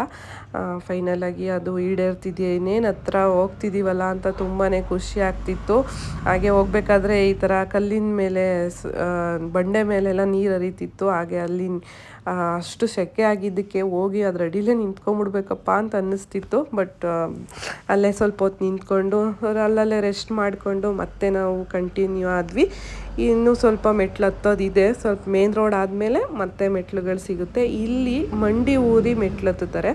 A: ಫೈನಲಾಗಿ ಅದು ಈಡೇರ್ತಿದೆಯೇ? ಇನ್ನೇನು ಹತ್ರ ಹೋಗ್ತಿದ್ದೀವಲ್ಲ ಅಂತ ತುಂಬಾ ಖುಷಿ ಆಗ್ತಿತ್ತು. ಹಾಗೆ ಹೋಗ್ಬೇಕಾದ್ರೆ ಈ ಥರ ಕಲ್ಲಿನ ಮೇಲೆ ಬಂಡೆ ಮೇಲೆಲ್ಲ ನೀರು ಹರಿತಿತ್ತು. ಹಾಗೆ ಅಲ್ಲಿ ಅಷ್ಟು ಸೆಕೆ ಆಗಿದ್ದಕ್ಕೆ ಹೋಗಿ ಅದರ ಅಡಿಲೇ ನಿಂತ್ಕೊಂಡ್ಬಿಡ್ಬೇಕಪ್ಪ ಅಂತ ಅನ್ನಿಸ್ತಿತ್ತು. ಬಟ್ ಅಲ್ಲೇ ಸ್ವಲ್ಪ ಹೊತ್ತು ನಿಂತ್ಕೊಂಡು, ಅಲ್ಲಲ್ಲೇ ರೆಸ್ಟ್ ಮಾಡಿಕೊಂಡು ಮತ್ತೆ ನಾವು ಕಂಟಿನ್ಯೂ ಆದ್ವಿ. ಇನ್ನೂ ಸ್ವಲ್ಪ ಮೆಟ್ಲು ಹತ್ತೋದಿದೆ ಸ್ವಲ್ಪ ಮೇನ್ ರೋಡ್ ಆದಮೇಲೆ ಮತ್ತೆ ಮೆಟ್ಲುಗಳು ಸಿಗುತ್ತೆ. ಇಲ್ಲಿ ಮಂಡಿ ಊರಿ ಮೆಟ್ಲು ಹತ್ತುತ್ತಾರೆ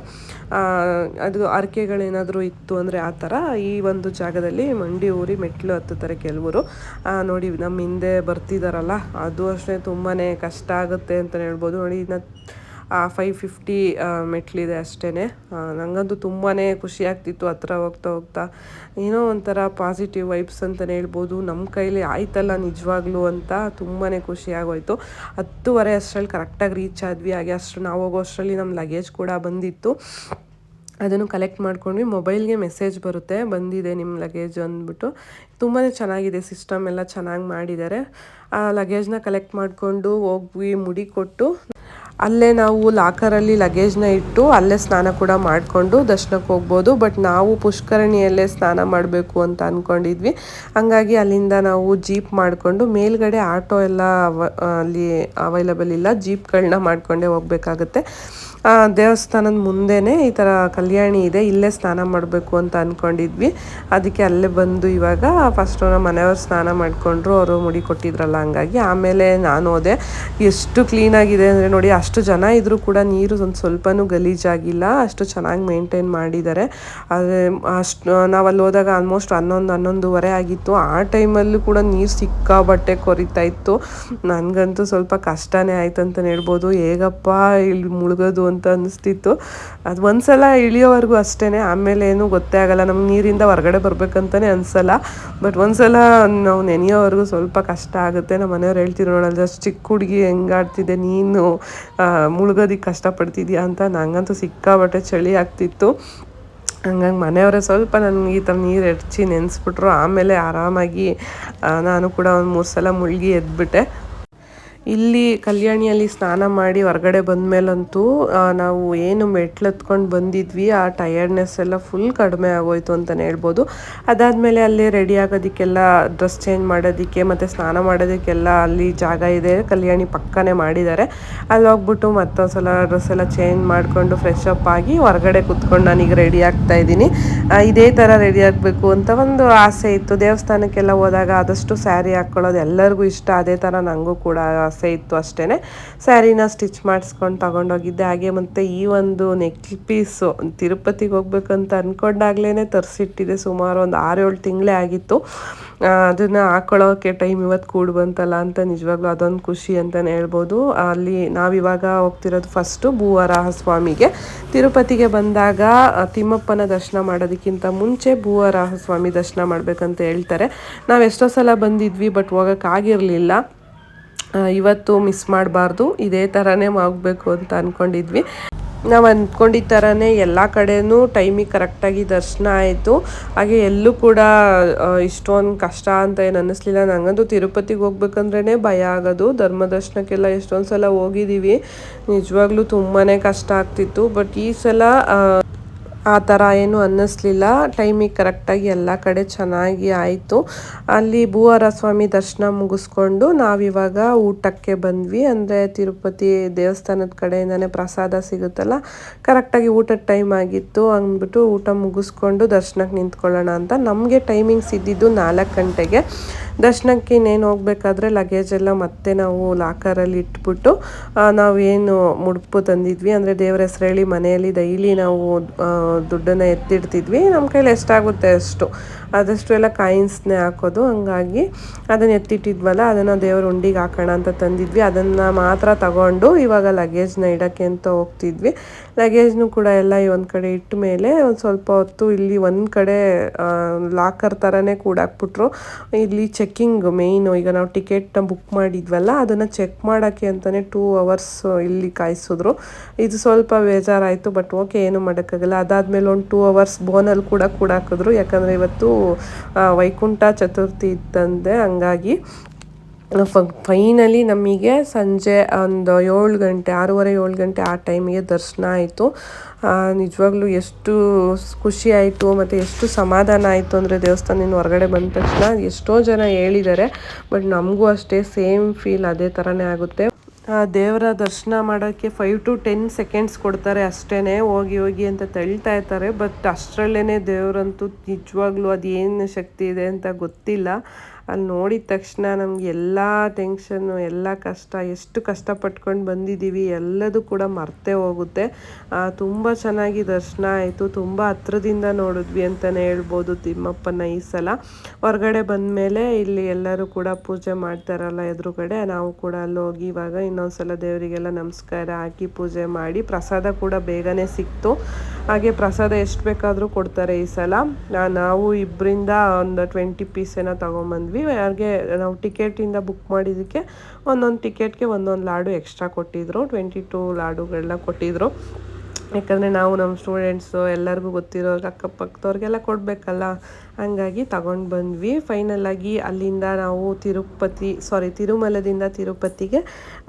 A: ಅದು ಅರಕೆಗಳೇನಾದರೂ ಇತ್ತು ಅಂದರೆ ಆ ಥರ ಈ ಒಂದು ಜಾಗದಲ್ಲಿ ಮಂಡಿ ಊರಿ ಮೆಟ್ಲು ಹತ್ತುತ್ತಾರೆ ಕೆಲವರು ನೋಡಿ ನಮ್ಮ ಹಿಂದೆ ಬರ್ತಿದ್ದಾರಲ್ಲ ಅದು ಅಷ್ಟೇ ತುಂಬಾ ಕಷ್ಟ ಆಗುತ್ತೆ ಅಂತಲೇ ಹೇಳ್ಬೋದು. ನೋಡಿ, ಇನ್ನು ಫೈವ್ ಫಿಫ್ಟಿ ಮೆಟ್ಲಿದೆ ಅಷ್ಟೇ ನನಗಂತೂ ತುಂಬಾ ಖುಷಿ ಆಗ್ತಿತ್ತು ಹತ್ರ ಹೋಗ್ತಾ ಹೋಗ್ತಾ. ಏನೋ ಒಂಥರ ಪಾಸಿಟಿವ್ ವೈಬ್ಸ್ ಅಂತಲೇ ಹೇಳ್ಬೋದು. ನಮ್ಮ ಕೈಲಿ ಆಯ್ತಲ್ಲ ನಿಜವಾಗ್ಲೂ ಅಂತ ತುಂಬಾ ಖುಷಿ ಆಗೋಯ್ತು. ಹತ್ತುವರೆ ಅಷ್ಟರಲ್ಲಿ ಕರೆಕ್ಟಾಗಿ ರೀಚ್ ಆದ್ವಿ. ಹಾಗೆ ಅಷ್ಟು ನಾವು ಹೋಗೋ ಅಷ್ಟರಲ್ಲಿ ನಮ್ಮ ಲಗೇಜ್ ಕೂಡ ಬಂದಿತ್ತು. ಅದನ್ನು ಕಲೆಕ್ಟ್ ಮಾಡ್ಕೊಂಡ್ವಿ. ಮೊಬೈಲ್ಗೆ ಮೆಸೇಜ್ ಬರುತ್ತೆ. ಬಂದಿದೆ ನಿಮ್ಮ ಲಗೇಜ್ ಅಂದ್ಬಿಟ್ಟು. ತುಂಬಾ ಚೆನ್ನಾಗಿದೆ. ಸಿಸ್ಟಮ್ ಎಲ್ಲ ಚೆನ್ನಾಗಿ ಮಾಡಿದ್ದಾರೆ. ಆ ಲಗೇಜ್ನ ಕಲೆಕ್ಟ್ ಮಾಡಿಕೊಂಡು ಹೋಗ್ವಿ, ಮುಡಿ ಕೊಟ್ಟು. ಅಲ್ಲೇ ನಾವು ಲಾಕರಲ್ಲಿ ಲಗೇಜ್ನ ಇಟ್ಟು ಅಲ್ಲೇ ಸ್ನಾನ ಕೂಡ ಮಾಡಿಕೊಂಡು ದರ್ಶನಕ್ಕೆ ಹೋಗ್ಬೋದು. ಬಟ್ ನಾವು ಪುಷ್ಕರಣಿಯಲ್ಲೇ ಸ್ನಾನ ಮಾಡಬೇಕು ಅಂತ ಅಂದ್ಕೊಂಡಿದ್ವಿ ಹಂಗಾಗಿ ಅಲ್ಲಿಂದ ನಾವು ಜೀಪ್ ಮಾಡಿಕೊಂಡು ಮೇಲ್ಗಡೆ ಆಟೋ ಎಲ್ಲ ಅಲ್ಲಿ ಅವೈಲಬಲ್ ಇಲ್ಲ. ಜೀಪ್ಗಳನ್ನ ಮಾಡಿಕೊಂಡೇ ಹೋಗ್ಬೇಕಾಗತ್ತೆ. ದೇವಸ್ಥಾನದ ಮುಂದೆನೇ ಈ ಥರ ಕಲ್ಯಾಣಿ ಇದೆ, ಇಲ್ಲೇ ಸ್ನಾನ ಮಾಡಬೇಕು ಅಂತ ಅಂದ್ಕೊಂಡಿದ್ವಿ ಅದಕ್ಕೆ ಅಲ್ಲೇ ಬಂದು ಇವಾಗ ಫಸ್ಟು ನಮ್ಮ ಮನೆಯವ್ರು ಸ್ನಾನ ಮಾಡಿಕೊಂಡ್ರು, ಅವರು ಮುಡಿ ಕೊಟ್ಟಿದ್ರಲ್ಲ ಹಂಗಾಗಿ. ಆಮೇಲೆ ನಾನು ಹೋದೆ. ಎಷ್ಟು ಕ್ಲೀನಾಗಿದೆ ಅಂದರೆ ನೋಡಿ, ಅಷ್ಟು ಜನ ಇದ್ದರೂ ಕೂಡ ನೀರು ಒಂದು ಸ್ವಲ್ಪನೂ ಗಲೀಜಾಗಿಲ್ಲ. ಅಷ್ಟು ಚೆನ್ನಾಗಿ ಮೇಂಟೈನ್ ಮಾಡಿದ್ದಾರೆ. ಆದರೆ ಅಷ್ಟು ನಾವು ಅಲ್ಲಿ ಹೋದಾಗ ಆಲ್ಮೋಸ್ಟ್ ಹನ್ನೊಂದು, ಹನ್ನೊಂದುವರೆ ಆಗಿತ್ತು. ಆ ಟೈಮಲ್ಲೂ ಕೂಡ ನೀರು ಸಿಕ್ಕಾಬಟ್ಟೆ ಕೊರಿತಾ ಇತ್ತು. ನನಗಂತೂ ಸ್ವಲ್ಪ ಕಷ್ಟನೇ ಆಯ್ತು ಅಂತಲೇ ಹೇಳ್ಬೋದು. ಹೇಗಪ್ಪ ಇಲ್ಲಿ ಮುಳುಗೋದು ಅಂತ ಅನಿಸ್ತಿತ್ತು. ಅದು ಒಂದ್ಸಲ ಇಳಿಯೋವರೆಗೂ ಅಷ್ಟೇ ಆಮೇಲೆ ಏನು ಗೊತ್ತೇ ಆಗಲ್ಲ, ನಮ್ಗೆ ನೀರಿಂದ ಹೊರಗಡೆ ಬರ್ಬೇಕಂತಲೇ ಅನ್ಸಲ್ಲ. ಬಟ್ ಒಂದ್ಸಲ ನಾವು ನೆನೆಯೋವರೆಗೂ ಸ್ವಲ್ಪ ಕಷ್ಟ ಆಗುತ್ತೆ. ನಮ್ಮ ಮನೆಯವ್ರು ಹೇಳ್ತಿದ್ರು ನೋಡಲ್ಲ ಜಸ್ಟ್ ಚಿಕ್ಕ ಹುಡುಗಿ ಹೆಂಗಾಡ್ತಿದ್ದೆ ನೀನು ಮುಳುಗೋದಿಕ್ಕೆ ಕಷ್ಟಪಡ್ತಿದ್ಯಾ? ಅಂತ ನಂಗಂತೂ ಸಿಕ್ಕಾಬಟ್ಟೆ ಚಳಿ ಆಗ್ತಿತ್ತು. ಹಂಗಾಗಿ ಮನೆಯವರೇ ಸ್ವಲ್ಪ ನನಗೆ ಈ ಥರ ನೀರು ಎರಚಿ ನೆನೆಸ್ಬಿಟ್ರು. ಆಮೇಲೆ ಆರಾಮಾಗಿ ನಾನು ಕೂಡ ಒಂದು ಮೂರು ಸಲ ಮುಳುಗಿ ಎದ್ಬಿಟ್ಟೆ. ಇಲ್ಲಿ ಕಲ್ಯಾಣಿಯಲ್ಲಿ ಸ್ನಾನ ಮಾಡಿ ಹೊರಗಡೆ ಬಂದಮೇಲಂತೂ ನಾವು ಏನು ಮೆಟ್ಲು ಹತ್ಕೊಂಡು ಬಂದಿದ್ವಿ, ಆ ಟಯರ್ಡ್ನೆಸ್ ಎಲ್ಲ ಫುಲ್ ಕಡಿಮೆ ಆಗೋಯ್ತು ಅಂತಲೇ ಹೇಳ್ಬೋದು. ಅದಾದಮೇಲೆ ಅಲ್ಲಿ ರೆಡಿ ಆಗೋದಕ್ಕೆಲ್ಲ ಡ್ರೆಸ್ ಚೇಂಜ್ ಮಾಡೋದಕ್ಕೆ ಮತ್ತು ಸ್ನಾನ ಮಾಡೋದಕ್ಕೆಲ್ಲ ಅಲ್ಲಿ ಜಾಗ ಇದೆ, ಕಲ್ಯಾಣಿ ಪಕ್ಕನೇ ಮಾಡಿದ್ದಾರೆ. ಅಲ್ಲಿ ಹೋಗ್ಬಿಟ್ಟು ಮತ್ತೊಂದು ಸಲ ಡ್ರೆಸ್ ಎಲ್ಲ ಚೇಂಜ್ ಮಾಡಿಕೊಂಡು ಫ್ರೆಶ್ ಅಪ್ ಆಗಿ ಹೊರಗಡೆ ಕುತ್ಕೊಂಡು ನಾನೀಗ ರೆಡಿ ಆಗ್ತಾ ಇದ್ದೀನಿ. ಇದೇ ಥರ ರೆಡಿ ಆಗಬೇಕು ಅಂತ ಒಂದು ಆಸೆ ಇತ್ತು. ದೇವಸ್ಥಾನಕ್ಕೆಲ್ಲ ಹೋದಾಗ ಆದಷ್ಟು ಸ್ಯಾರಿ ಹಾಕ್ಕೊಳ್ಳೋದು ಎಲ್ಲರಿಗೂ ಇಷ್ಟ. ಅದೇ ಥರ ನನಗೂ ಕೂಡ ಆಸೆ. ಇತ್ತು ಅಷ್ಟೇ ಸ್ಯಾರಿನ ಸ್ಟಿಚ್ ಮಾಡಿಸ್ಕೊಂಡು ತಗೊಂಡೋಗಿದ್ದೆ. ಹಾಗೆ ಮತ್ತು ಈ ಒಂದು ನೆಕ್ ಪೀಸು ತಿರುಪತಿಗೆ ಹೋಗ್ಬೇಕಂತ ಅಂದ್ಕೊಂಡಾಗ್ಲೇ ತರಿಸಿಟ್ಟಿದೆ. ಸುಮಾರು ಒಂದು ಆರೇಳು ತಿಂಗಳೇ ಆಗಿತ್ತು. ಅದನ್ನು ಹಾಕೊಳ್ಳೋಕೆ ಟೈಮ್ ಇವತ್ತು ಕೂಡಿ ಬಂತಲ್ಲ ಅಂತ ನಿಜವಾಗ್ಲೂ ಅದೊಂದು ಖುಷಿ ಅಂತಲೇ ಹೇಳ್ಬೋದು. ಅಲ್ಲಿ ನಾವಿವಾಗ ಹೋಗ್ತಿರೋದು ಫಸ್ಟು ಭೂವರಾಹ ಸ್ವಾಮಿಗೆ. ತಿರುಪತಿಗೆ ಬಂದಾಗ ತಿಮ್ಮಪ್ಪನ ದರ್ಶನ ಮಾಡೋದಕ್ಕಿಂತ ಮುಂಚೆ ಭೂವರಾಹ ಸ್ವಾಮಿ ದರ್ಶನ ಮಾಡಬೇಕಂತ ಹೇಳ್ತಾರೆ. ನಾವು ಎಷ್ಟೋ ಸಲ ಬಂದಿದ್ವಿ, ಬಟ್ ಹೋಗೋಕ್ಕಾಗಿರಲಿಲ್ಲ ಇವತ್ತು ಮಿಸ್ ಮಾಡಬಾರ್ದು. ಇದೇ ಥರನೇ ಆಗಬೇಕು ಅಂತ ಅಂದ್ಕೊಂಡಿದ್ವಿ ನಾವು ಅಂದ್ಕೊಂಡಿದ್ದ ಥರನೇ ಎಲ್ಲ ಕಡೆನೂ ಟೈಮಿಗೆ ಕರೆಕ್ಟಾಗಿ ದರ್ಶನ ಆಯಿತು. ಹಾಗೆ ಎಲ್ಲೂ ಕೂಡ ಇಷ್ಟೊಂದು ಕಷ್ಟ ಅಂತ ಏನು ಅನ್ನಿಸ್ಲಿಲ್ಲ. ನನಗಂತೂ ತಿರುಪತಿಗೆ ಹೋಗ್ಬೇಕಂದ್ರೇ ಭಯ ಆಗೋದು. ಧರ್ಮ ದರ್ಶನಕ್ಕೆಲ್ಲ ಎಷ್ಟೊಂದು ಸಲ ಹೋಗಿದ್ದೀವಿ ನಿಜವಾಗ್ಲೂ ತುಂಬಾ ಕಷ್ಟ ಆಗ್ತಿತ್ತು. ಬಟ್ ಈ ಸಲ ಆ, ಥರ ಏನು ಅನ್ನಿಸ್ಲಿಲ್ಲ. ಟೈಮಿಗೆ ಕರೆಕ್ಟಾಗಿ ಎಲ್ಲ ಕಡೆ ಚೆನ್ನಾಗಿ ಆಯಿತು. ಅಲ್ಲಿ ಭೂವರ ಸ್ವಾಮಿ ದರ್ಶನ ಮುಗಿಸ್ಕೊಂಡು ನಾವಿವಾಗ ಊಟಕ್ಕೆ ಬಂದ್ವಿ. ಅಂದರೆ ತಿರುಪತಿ ದೇವಸ್ಥಾನದ ಕಡೆಯಿಂದನೇ ಪ್ರಸಾದ ಸಿಗುತ್ತಲ್ಲ ಕರೆಕ್ಟಾಗಿ ಊಟದ ಟೈಮ್ ಆಗಿತ್ತು ಅಂದ್ಬಿಟ್ಟು ಊಟ ಮುಗಿಸ್ಕೊಂಡು ದರ್ಶನಕ್ಕೆ ನಿಂತ್ಕೊಳ್ಳೋಣ ಅಂತ. ನಮಗೆ ಟೈಮಿಂಗ್ಸ್ ಇದ್ದಿದ್ದು ನಾಲ್ಕು ಗಂಟೆಗೆ. ದರ್ಶನಕ್ಕೆ ಇನ್ನೇನು ಹೋಗಬೇಕಾದ್ರೆ ಲಗೇಜ್ ಎಲ್ಲ ಮತ್ತೆ ನಾವು ಲಾಕರಲ್ಲಿ ಇಟ್ಬಿಟ್ಟು ನಾವು ನಾವೇನು ಮುಡುಪು ತಂದಿದ್ವಿ. ಅಂದರೆ ದೇವರ ಹೆಸರು ಹೇಳಿ ಮನೆಯಲ್ಲಿ ಡೈಲಿ ನಾವು ದುಡ್ಡನ್ನು ಎತ್ತಿಡ್ತಿದ್ವಿ. ನಮ್ಮ ಕೈಲಿ ಎಷ್ಟಾಗುತ್ತೆ ಅಷ್ಟು. ಆದಷ್ಟು ಎಲ್ಲ ಕಾಯಿನ್ಸ್ನೇ ಹಾಕೋದು. ಹಂಗಾಗಿ ಅದನ್ನು ಎತ್ತಿಟ್ಟಿದ್ವಲ್ಲ, ಅದನ್ನು ದೇವ್ರ ಉಂಡಿಗೆ ಹಾಕೋಣ ಅಂತ ತಂದಿದ್ವಿ. ಅದನ್ನು ಮಾತ್ರ ತಗೊಂಡು ಇವಾಗ ಲಗೇಜ್ನ ಇಡೋಕ್ಕೆ ಅಂತ ಹೋಗ್ತಿದ್ವಿ. ಲಗೇಜ್ನು ಕೂಡ ಎಲ್ಲ ಈ ಒಂದು ಕಡೆ ಇಟ್ಟ ಮೇಲೆ ಒಂದು ಸ್ವಲ್ಪ ಹೊತ್ತು ಇಲ್ಲಿ ಒಂದು ಕಡೆ ಲಾಕರ್ ಥರನೇ ಕೂಡಾಕ್ಬಿಟ್ರು ಇಲ್ಲಿ ಚೆಕ್ಕಿಂಗ್ ಮೇಯ್ನು, ಈಗ ನಾವು ಟಿಕೆಟ್ನ ಬುಕ್ ಮಾಡಿದ್ವಲ್ಲ, ಅದನ್ನು ಚೆಕ್ ಮಾಡೋಕ್ಕೆ ಅಂತಲೇ ಟೂ ಅವರ್ಸ್ ಇಲ್ಲಿ ಕಾಯಿಸಿದ್ರು. ಇದು ಸ್ವಲ್ಪ ಬೇಜಾರಾಯಿತು, ಬಟ್ ಓಕೆ, ಏನು ಮಾಡೋಕ್ಕಾಗಲ್ಲ. ಅದಾದಮೇಲೆ ಒಂದು ಟೂ ಅವರ್ಸ್ ಬೋನಲ್ಲಿ ಕೂಡ ಕೂಡಾಕಿದ್ರು. ಯಾಕಂದರೆ ಇವತ್ತು ವೈಕುಂಠ ಚತುರ್ಥಿ ಇತ್ತಂದೆ. ಹಂಗಾಗಿ ಫೈನಲಿ ನಮಗೆ ಸಂಜೆ ಒಂದು ಏಳು ಗಂಟೆ, ಆರೂವರೆ ಏಳು ಗಂಟೆ ಆ ಟೈಮಿಗೆ ದರ್ಶನ ಆಯಿತು. ನಿಜವಾಗ್ಲೂ ಎಷ್ಟು ಖುಷಿ ಆಯಿತು ಮತ್ತು ಎಷ್ಟು ಸಮಾಧಾನ ಆಯಿತು ಅಂದರೆ ದೇವಸ್ಥಾನದಿಂದ ಹೊರಗಡೆ ಬಂದ ತಕ್ಷಣ ಎಷ್ಟೋ ಜನ ಹೇಳಿದ್ದಾರೆ. ಬಟ್ ನಮಗೂ ಅಷ್ಟೇ ಸೇಮ್ ಫೀಲ್ ಅದೇ ಥರನೇ ಆಗುತ್ತೆ. ದೇವರ ದರ್ಶನ ಮಾಡೋಕ್ಕೆ ಫೈವ್ ಟು ಟೆನ್ ಸೆಕೆಂಡ್ಸ್ ಕೊಡ್ತಾರೆ ಅಷ್ಟೇ ಹೋಗಿ ಹೋಗಿ ಅಂತ ತಳ್ತಾ ಇರ್ತಾರೆ. ಬಟ್ ಅಷ್ಟರಲ್ಲೇ ದೇವರಂತೂ ನಿಜವಾಗ್ಲೂ ಅದೇನು ಶಕ್ತಿ ಇದೆ ಅಂತ ಗೊತ್ತಿಲ್ಲ. ಅಲ್ಲಿ ನೋಡಿದ ತಕ್ಷಣ ನಮ್ಗೆ ಎಲ್ಲ ಟೆನ್ಷನ್ನು ಎಲ್ಲ ಕಷ್ಟ, ಎಷ್ಟು ಕಷ್ಟಪಟ್ಕೊಂಡು ಬಂದಿದ್ದೀವಿ ಎಲ್ಲದೂ ಕೂಡ ಮರ್ತೇ ಹೋಗುತ್ತೆ. ತುಂಬ ಚೆನ್ನಾಗಿ ದರ್ಶನ ಆಯಿತು. ತುಂಬ ಹತ್ರದಿಂದ ನೋಡಿದ್ವಿ ಅಂತಲೇ ಹೇಳ್ಬೋದು ತಿಮ್ಮಪ್ಪನ ಈ ಸಲ. ಹೊರಗಡೆ ಬಂದಮೇಲೆ ಇಲ್ಲಿ ಎಲ್ಲರೂ ಕೂಡ ಪೂಜೆ ಮಾಡ್ತಾರಲ್ಲ ಎದುರುಗಡೆ, ನಾವು ಕೂಡ ಅಲ್ಲಿ ಹೋಗಿ ಇವಾಗ ಇನ್ನೊಂದ್ಸಲ ದೇವರಿಗೆಲ್ಲ ನಮಸ್ಕಾರ ಹಾಕಿ ಪೂಜೆ ಮಾಡಿ ಪ್ರಸಾದ ಕೂಡ ಬೇಗನೆ ಸಿಕ್ತು. ಹಾಗೆ ಪ್ರಸಾದ ಎಷ್ಟು ಬೇಕಾದರೂ ಕೊಡ್ತಾರೆ ಈ ಸಲ. ನಾವು ಇಬ್ಬರಿಂದ ಒಂದು ಟ್ವೆಂಟಿ ಪೀಸ್ ಏನೋ ತೊಗೊಂಬಂದ್ವಿ. ಹಾಗೆ ನಾವು ಟಿಕೆಟಿಂದ ಬುಕ್ ಮಾಡಿದ್ದಕ್ಕೆ ಒಂದೊಂದು ಟಿಕೆಟ್ಗೆ ಒಂದೊಂದು ಲಾಡು ಎಕ್ಸ್ಟ್ರಾ ಕೊಟ್ಟಿದ್ರು. ಟ್ವೆಂಟಿ ಟೂ ಲಾಡುಗಳನ್ನ ಕೊಟ್ಟಿದ್ರು. ಯಾಕಂದರೆ ನಾವು ನಮ್ಮ ಸ್ಟೂಡೆಂಟ್ಸು ಎಲ್ಲರಿಗೂ ಗೊತ್ತಿರೋ ಅಕ್ಕಪಕ್ಕದವ್ರಿಗೆಲ್ಲ ಕೊಡಬೇಕಲ್ಲ. ಹಂಗಾಗಿ ತಗೊಂಡು ಬಂದ್ವಿ. ಫೈನಲಾಗಿ ಅಲ್ಲಿಂದ ನಾವು ತಿರುಪತಿ ಸಾರಿ ತಿರುಮಲದಿಂದ ತಿರುಪತಿಗೆ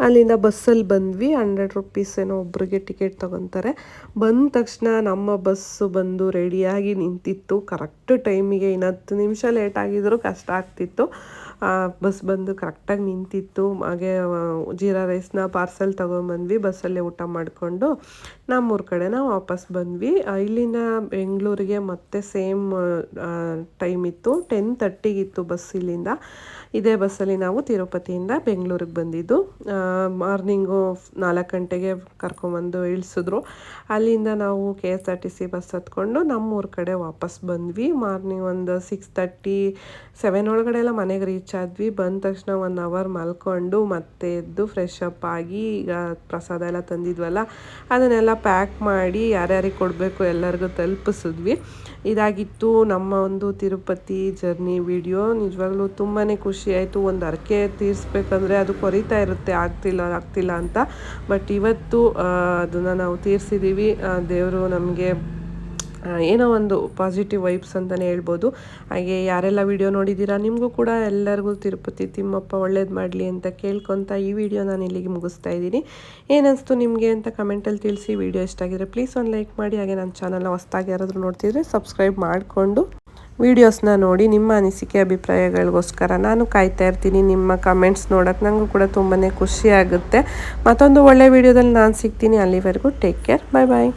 A: ಅಲ್ಲಿಂದ ಬಸ್ಸಲ್ಲಿ ಬಂದ್ವಿ. ಹಂಡ್ರೆಡ್ ರುಪೀಸ್ ಏನೋ ಒಬ್ರಿಗೆ ಟಿಕೆಟ್ ತೊಗೊತಾರೆ. ಬಂದ ತಕ್ಷಣ ನಮ್ಮ ಬಸ್ಸು ಬಂದು ರೆಡಿಯಾಗಿ ನಿಂತಿತ್ತು. ಕರೆಕ್ಟ್ ಟೈಮಿಗೆ ಇನ್ನು ಹತ್ತು ನಿಮಿಷ ಲೇಟ್ ಆಗಿದ್ರು ಕಷ್ಟ ಆಗ್ತಿತ್ತು. ಬಸ್ ಬಂದು ಕರೆಕ್ಟಾಗಿ ನಿಂತಿತ್ತು. ಹಾಗೆ ಜೀರಾ ರೈಸ್ನ ಪಾರ್ಸೆಲ್ ತೊಗೊಂಬಂದ್ವಿ ಬಸ್ಸಲ್ಲೇ ಊಟ ಮಾಡಿಕೊಂಡು. ನಮ್ಮೂರ ಕಡೆ ನಾವು ವಾಪಸ್ ಬಂದ್ವಿ. ಇಲ್ಲಿನ ಬೆಂಗಳೂರಿಗೆ ಮತ್ತೆ ಸೇಮ್ ಟೈಮ್ ಇತ್ತು. ಟೆನ್ ತರ್ಟಿಗಿತ್ತು ಬಸ್ ಇಲ್ಲಿಂದ. ಇದೇ ಬಸ್ಸಲ್ಲಿ ನಾವು ತಿರುಪತಿಯಿಂದ ಬೆಂಗಳೂರಿಗೆ ಬಂದಿದ್ದು. ಮಾರ್ನಿಂಗು ನಾಲ್ಕು ಗಂಟೆಗೆ ಕರ್ಕೊಂಬಂದು ಇಳಿಸಿದ್ರು. ಅಲ್ಲಿಂದ ನಾವು K S R T C bus ಹತ್ಕೊಂಡು ನಮ್ಮೂರ ಕಡೆ ವಾಪಸ್ ಬಂದ್ವಿ. ಮಾರ್ನಿಂಗ್ ಒಂದು ಸಿಕ್ಸ್ ತರ್ಟಿ ಸೆವೆನ್ ಒಳಗಡೆ ಎಲ್ಲ ಮನೆಗೆ ರೀಚ್ ಆದ್ವಿ. ಬಂದ ತಕ್ಷಣ ಒನ್ ಅವರ್ ಮಲ್ಕೊಂಡು ಮತ್ತೆ ಎದ್ದು ಫ್ರೆಶ್ ಅಪ್ ಆಗಿ ಈಗ ಪ್ರಸಾದ ಎಲ್ಲ ತಂದಿದ್ವಲ್ಲ, ಅದನ್ನೆಲ್ಲ ಪ್ಯಾಕ್ ಮಾಡಿ ಯಾರ್ಯಾರಿಗೆ ಕೊಡಬೇಕು ಎಲ್ಲರಿಗೂ ತಲುಪಿಸಿದ್ವಿ. ಇದಾಗಿತ್ತು ನಮ್ಮ ಒಂದು ತಿರುಪತಿ ಜರ್ನಿ ವಿಡಿಯೋ. ನಿಜವಾಗ್ಲೂ ತುಂಬಾ ಖುಷಿ ಆಯಿತು. ಒಂದು ಅರಕೆ ತೀರಿಸ್ಬೇಕಂದ್ರೆ ಅದು ಕೊರಿತಾ ಇರುತ್ತೆ, ಆಗ್ತಿಲ್ಲ ಆಗ್ತಿಲ್ಲ ಅಂತ. ಬಟ್ ಇವತ್ತು ಅದನ್ನು ನಾವು ತೀರಿಸಿದ್ದೀವಿ ದೇವರು ನಮಗೆ ಏನೋ ಒಂದು ಪಾಸಿಟಿವ್ ವೈಬ್ಸ್ ಅಂತಲೇ ಹೇಳ್ಬೋದು. ಹಾಗೆ ಯಾರೆಲ್ಲ ವಿಡಿಯೋ ನೋಡಿದ್ದೀರಾ, ನಿಮಗೂ ಕೂಡ ಎಲ್ಲರಿಗೂ ತಿರುಪತಿ ತಿಮ್ಮಪ್ಪ ಒಳ್ಳೇದು ಮಾಡಲಿ ಅಂತ ಕೇಳ್ಕೊತ ಈ ವಿಡಿಯೋ ನಾನು ಇಲ್ಲಿಗೆ ಮುಗಿಸ್ತಾ ಇದ್ದೀನಿ. ಏನಿಸ್ತು ನಿಮಗೆ ಅಂತ ಕಮೆಂಟಲ್ಲಿ ತಿಳಿಸಿ ವಿಡಿಯೋ ಇಷ್ಟ ಆಗಿದ್ರೆ ಪ್ಲೀಸ್ ಒಂದು ಲೈಕ್ ಮಾಡಿ, ಹಾಗೆ ನನ್ನ ಚಾನಲ್ನ ಹೊಸ್ದಾಗಿ ಯಾರಾದರೂ ನೋಡ್ತಿದ್ರೆ ಸಬ್ಸ್ಕ್ರೈಬ್ ಮಾಡಿಕೊಂಡು ವಿಡಿಯೋಸ್ನ ನೋಡಿ, ನಿಮ್ಮ ಅನಿಸಿಕೆ ಅಭಿಪ್ರಾಯಗಳಿಗೋಸ್ಕರ ನಾನು ಕಾಯ್ತಾ ಇರ್ತೀನಿ. ನಿಮ್ಮ ಕಮೆಂಟ್ಸ್ ನೋಡೋಕ್ಕೆ ನನಗೂ ಕೂಡ ತುಂಬಾ ಖುಷಿ ಆಗುತ್ತೆ. ಮತ್ತೊಂದು ಒಳ್ಳೆ ವಿಡಿಯೋದಲ್ಲಿ ನಾನು ಸಿಗ್ತೀನಿ. ಅಲ್ಲಿವರೆಗೂ ಟೇಕ್ ಕೇರ್ ಬಾಯ್ ಬಾಯ್